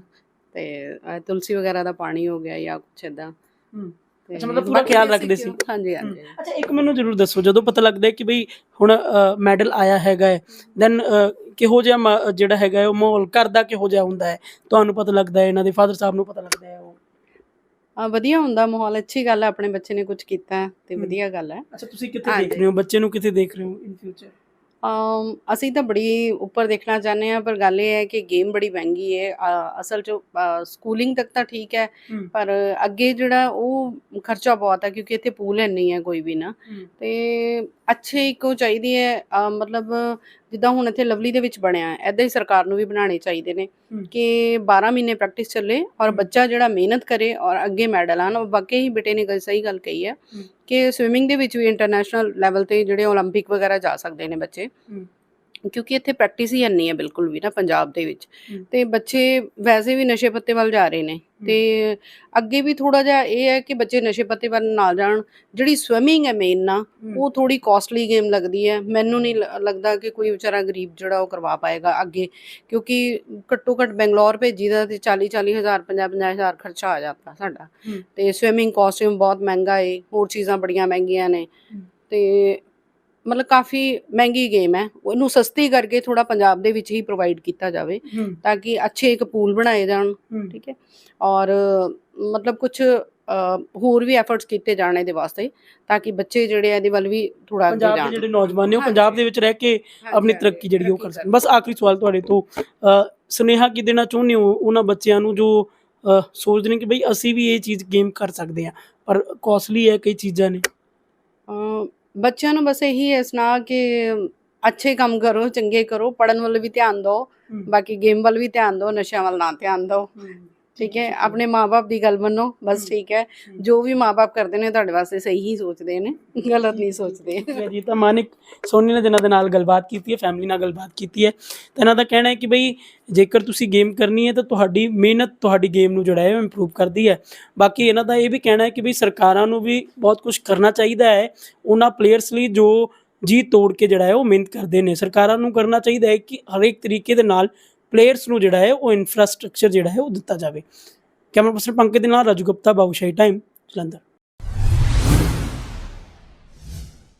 [SPEAKER 3] ਤੇ ਤੁਲਸੀ ਵਗੈਰਾ ਦਾ ਪਾਣੀ ਹੋ ਗਿਆ ਜਾਂ ਕੁਝ ਤੇ
[SPEAKER 2] ਅੱਛਾ, ਮਤਲਬ ਪੂਰਾ ਖਿਆਲ ਰੱਖਦੇ ਸੀ।
[SPEAKER 3] ਹਾਂਜੀ ਹਾਂਜੀ।
[SPEAKER 2] ਅੱਛਾ ਇੱਕ ਮੈਨੂੰ ਜ਼ਰੂਰ ਦੱਸੋ ਜਦੋਂ ਪਤਾ ਲੱਗਦਾ ਹੈ ਕਿ ਬਈ ਹੁਣ ਮੈਡਲ ਆਇਆ ਹੈਗਾ ਹੈ ਦੈਨ ਕਿਹੋ ਜਿਹਾ ਮ- ਜਿਹੜਾ ਹੈਗਾ ਹੈ ਉਹ ਮਾਹੌਲ ਘਰ ਦਾ ਕਿਹੋ ਜਿਹਾ ਹੁੰਦਾ ਹੈ? ਤੁਹਾਨੂੰ ਪਤਾ ਲੱਗਦਾ ਹੈ ਇਹਨਾਂ ਦੇ ਫਾਦਰ ਸਾਹਿਬ ਨੂੰ ਪਤਾ ਲੱਗਦਾ ਹੈ ਉਹ?
[SPEAKER 3] ਆ ਵਧੀਆ ਹੁੰਦਾ ਮਾਹੌਲ ਅੱਛੀ ਗੱਲ ਹੈ ਆਪਣੇ ਬੱਚੇ ਨੇ ਕੁਝ ਕੀਤਾ ਹੈ ਤੇ
[SPEAKER 2] ਹਮ।
[SPEAKER 3] ਵਧੀਆ ਗੱਲ ਹੈ।
[SPEAKER 2] ਅੱਛਾ ਤੁਸੀਂ ਕਿੱਥੇ
[SPEAKER 3] ਹਾਂਜੀ।
[SPEAKER 2] ਦੇਖ ਰਹੇ ਹੋ? ਬੱਚੇ ਨੂੰ ਕਿੱਥੇ ਦੇਖ ਰਹੇ ਹੋ ਇਨ ਫਿਊਚਰ
[SPEAKER 3] ਅਸੀਂ ਤਾਂ ਬੜੀ ਉੱਪਰ ਦੇਖਣਾ ਚਾਹੁੰਦੇ ਆ ਪਰ ਗੱਲ ਇਹ ਹੈ ਕਿ ਗੇਮ ਬੜੀ ਮਹਿੰਗੀ ਹੈ ਅਸਲ 'ਚ ਸਕੂਲਿੰਗ ਤੱਕ ਤਾਂ ਠੀਕ ਹੈ। ਪਰ ਅੱਗੇ ਜਿਹੜਾ ਉਹ ਖਰਚਾ ਬਹੁਤ ਹੈ ਕਿਉਂਕਿ ਇੱਥੇ ਪੂਲ ਹੈ ਨਹੀਂ ਹੈ ਕੋਈ ਵੀ ਨਾ ਤੇ ਅੱਛੇ ਇੱਕ ਚਾਹੀਦੀ ਹੈ ਮਤਲਬ ਜਿੱਦਾਂ ਹੁਣ ਇੱਥੇ ਲਵਲੀ ਦੇ ਵਿੱਚ ਬਣਿਆ ਹੈ ਐਦਾਂ ਹੀ ਸਰਕਾਰ ਨੂੰ ਵੀ ਬਣਾਉਣੇ ਚਾਹੀਦੇ ਨੇ। ਕਿ 12 ਮਹੀਨੇ ਪ੍ਰੈਕਟਿਸ ਚੱਲੇ ਔਰ। ਬੱਚਾ ਜਿਹੜਾ ਮਿਹਨਤ ਕਰੇ ਔਰ ਅੱਗੇ ਮੈਡਲ ਆਣ ਉਹ ਵਾਕਈ ਹੀ ਬੇਟੇ ਨੇ ਗੱਲ ਸਹੀ ਗੱਲ ਕਹੀ ਹੈ। ਕਿ ਸਵਿਮਿੰਗ ਦੇ ਵਿੱਚ ਵੀ ਇੰਟਰਨੈਸ਼ਨਲ ਲੈਵਲ ਤੇ ਜਿਹੜੇ 올림픽 ਵਗੈਰਾ ਜਾ ਸਕਦੇ ਨੇ ਬੱਚੇ
[SPEAKER 2] ਹਮ।
[SPEAKER 3] ਕਿਉਂਕਿ ਇੱਥੇ ਪ੍ਰੈਕਟਿਸ ਹੀ ਨਹੀਂ ਹੈ ਬਿਲਕੁਲ ਵੀ ਨਾ ਪੰਜਾਬ ਦੇ ਵਿੱਚ। ਤੇ ਬੱਚੇ ਵੈਸੇ ਵੀ ਨਸ਼ੇ ਪੱਤੇ ਵੱਲ ਜਾ ਰਹੇ ਨੇ। ਤੇ ਅੱਗੇ ਵੀ ਥੋੜਾ ਜਿਹਾ ਇਹ ਹੈ ਕਿ ਬੱਚੇ ਨਸ਼ੇ ਪੱਤੇ ਵੱਲ ਨਾ ਜਾਣ। ਜਿਹੜੀ ਸਵਿਮਿੰਗ ਹੈ ਮੇਨ ਨਾ ਉਹ ਥੋੜੀ ਕਾਸਟਲੀ ਗੇਮ ਲੱਗਦੀ ਹੈ। ਮੈਨੂੰ ਨਹੀਂ ਲੱਗਦਾ ਕਿ ਕੋਈ ਵਿਚਾਰਾ ਗਰੀਬ ਜਿਹੜਾ ਉਹ ਕਰਵਾ ਪਾਏਗਾ ਅੱਗੇ। ਕਿਉਂਕਿ ਘੱਟੋ ਘੱਟ ਬੰਗਲੌਰ ਭੇਜੀ ਦਾ ਤੇ 40 40 ਹਜ਼ਾਰ 50 50 ਹਜ਼ਾਰ ਖਰਚਾ ਆ ਜਾਂਦਾ ਸਾਡਾ। ਤੇ ਸਵਿਮਿੰਗ ਕਾਸਟਿਊਮ ਬਹੁਤ ਮਹਿੰਗਾ ਏ ਹੋਰ ਚੀਜ਼ਾਂ ਬੜੀਆਂ ਮਹਿੰਗੀਆਂ ਨੇ। ਤੇ ਮਤਲਬ ਕਾਫੀ ਮਹਿੰਗੀ ਗੇਮ ਹੈ। ਉਹਨੂੰ ਸਸਤੀ ਕਰਕੇ ਥੋੜਾ ਪੰਜਾਬ ਦੇ ਵਿੱਚ ਹੀ ਪ੍ਰੋਵਾਈਡ ਕੀਤਾ ਜਾਵੇ ਤਾਂ ਕਿ ਅੱਛੇ ਇੱਕ ਪੂਲ ਬਣਾਏ ਜਾਣ ਠੀਕ ਹੈ। ਔਰ ਮਤਲਬ ਕੁਝ ਹੋਰ ਵੀ ਐਫਰਟਸ ਕੀਤੇ ਜਾਣ ਇਹਦੇ ਵਾਸਤੇ ਤਾਂ ਕਿ ਬੱਚੇ ਜਿਹੜੇ ਆ ਇਹਦੇ ਵੱਲ ਵੀ ਥੋੜਾ ਅੱਗੇ
[SPEAKER 2] ਪੰਜਾਬ ਦੇ
[SPEAKER 3] ਜਾਣ।
[SPEAKER 2] ਜਿਹੜੇ ਨੌਜਵਾਨ ਨੇ ਉਹ। ਪੰਜਾਬ ਦੇ ਵਿੱਚ ਰਹਿ ਕੇ ਆਪਣੀ ਤਰੱਕੀ ਜਿਹੜੀ ਉਹ ਕਰ ਸਕਣ। ਬਸ ਆਖਰੀ ਸਵਾਲ ਤੁਹਾਡੇ ਤੋਂ ਸੁਨੇਹਾ ਕੀ ਦੇਣਾ ਚਾਹੁੰਦੇ ਹੋ ਉਹਨਾਂ ਬੱਚਿਆਂ ਨੂੰ ਜੋ ਸੋਚਦੇ ਨੇ ਕਿ ਬਈ ਅਸੀਂ ਵੀ ਇਹ ਚੀਜ਼ ਗੇਮ ਕਰ ਸਕਦੇ ਹਾਂ ਪਰ ਕਾਸਟਲੀ ਹੈ ਕਈ ਚੀਜ਼ਾਂ ਨੇ?
[SPEAKER 3] ਬੱਚਿਆਂ ਨੂੰ ਬਸ ਇਹੀ ਹੈ ਸੁਣਾ ਕਿ ਅੱਛੇ ਕੰਮ ਕਰੋ ਚੰਗੇ ਕਰੋ ਪੜਨ ਵੱਲ ਵੀ ਧਿਆਨ ਦਿਓ ਬਾਕੀ ਗੇਮ ਵੱਲ ਵੀ ਧਿਆਨ ਦਿਓ ਨਸ਼ਿਆਂ ਵੱਲ ਨਾ ਧਿਆਨ ਦਿਓ। ਠੀਕ ਹੈ ਆਪਣੇ ਮਾਪੇ ਦੀ ਗੱਲ ਮੰਨੋ ਬਸ। ਠੀਕ ਹੈ। ਜੋ ਵੀ ਮਾਪੇ ਕਰਦੇ ਨੇ ਤੁਹਾਡੇ ਵਾਸਤੇ ਸਹੀ ਹੀ ਸੋਚਦੇ ਨੇ ਗਲਤ ਨਹੀਂ ਸੋਚਦੇ।
[SPEAKER 2] ਜੀ ਤਾਂ ਮਾਨਿਕ ਸੋਨੀ ਨੇ ਜਿਨ੍ਹਾਂ ਦੇ ਨਾਲ ਗੱਲਬਾਤ ਕੀਤੀ ਹੈ ਫੈਮਿਲੀ ਨਾਲ ਗੱਲਬਾਤ ਕੀਤੀ ਹੈ ਤਾਂ ਇਹਨਾਂ ਦਾ ਕਹਿਣਾ ਹੈ ਕਿ ਬਈ ਜੇਕਰ ਤੁਸੀਂ ਗੇਮ ਕਰਨੀ ਹੈ ਤਾਂ ਤੁਹਾਡੀ ਮਿਹਨਤ ਤੁਹਾਡੀ ਗੇਮ ਨੂੰ ਜਿਹੜਾ ਹੈ ਉਹ ਇੰਪਰੂਵ ਕਰਦੀ ਹੈ। ਬਾਕੀ ਇਹਨਾਂ ਦਾ ਇਹ ਵੀ ਕਹਿਣਾ ਹੈ ਕਿ ਬਈ ਸਰਕਾਰਾਂ ਨੂੰ ਵੀ ਬਹੁਤ ਕੁਝ ਕਰਨਾ ਚਾਹੀਦਾ ਹੈ ਉਹਨਾਂ ਪਲੇਅਰਸ ਲਈ ਜੋ ਜੀ ਤੋੜ ਕੇ ਜਿਹੜਾ ਹੈ ਉਹ ਮਿਹਨਤ ਕਰਦੇ ਨੇ। ਸਰਕਾਰਾਂ ਨੂੰ ਕਰਨਾ ਚਾਹੀਦਾ ਹੈ ਕਿ ਹਰੇਕ ਤਰੀਕੇ ਦੇ ਨਾਲ ਪਲੇਅਰਸ ਨੂੰ ਜਿਹੜਾ ਹੈ ਉਹ ਇਨਫਰਾਸਟ੍ਰਕਚਰ ਜਿਹੜਾ ਹੈ ਉਹ ਦਿੱਤਾ ਜਾਵੇ। ਕੈਮਰਾ ਪਰਸਨ ਪੰਕਜ ਦੇ ਨਾਲ ਰਾਜੂ ਗੁਪਤਾ ਬਾਬੂਸ਼ਾਹੀ ਟਾਈਮ ਜਲੰਧਰ।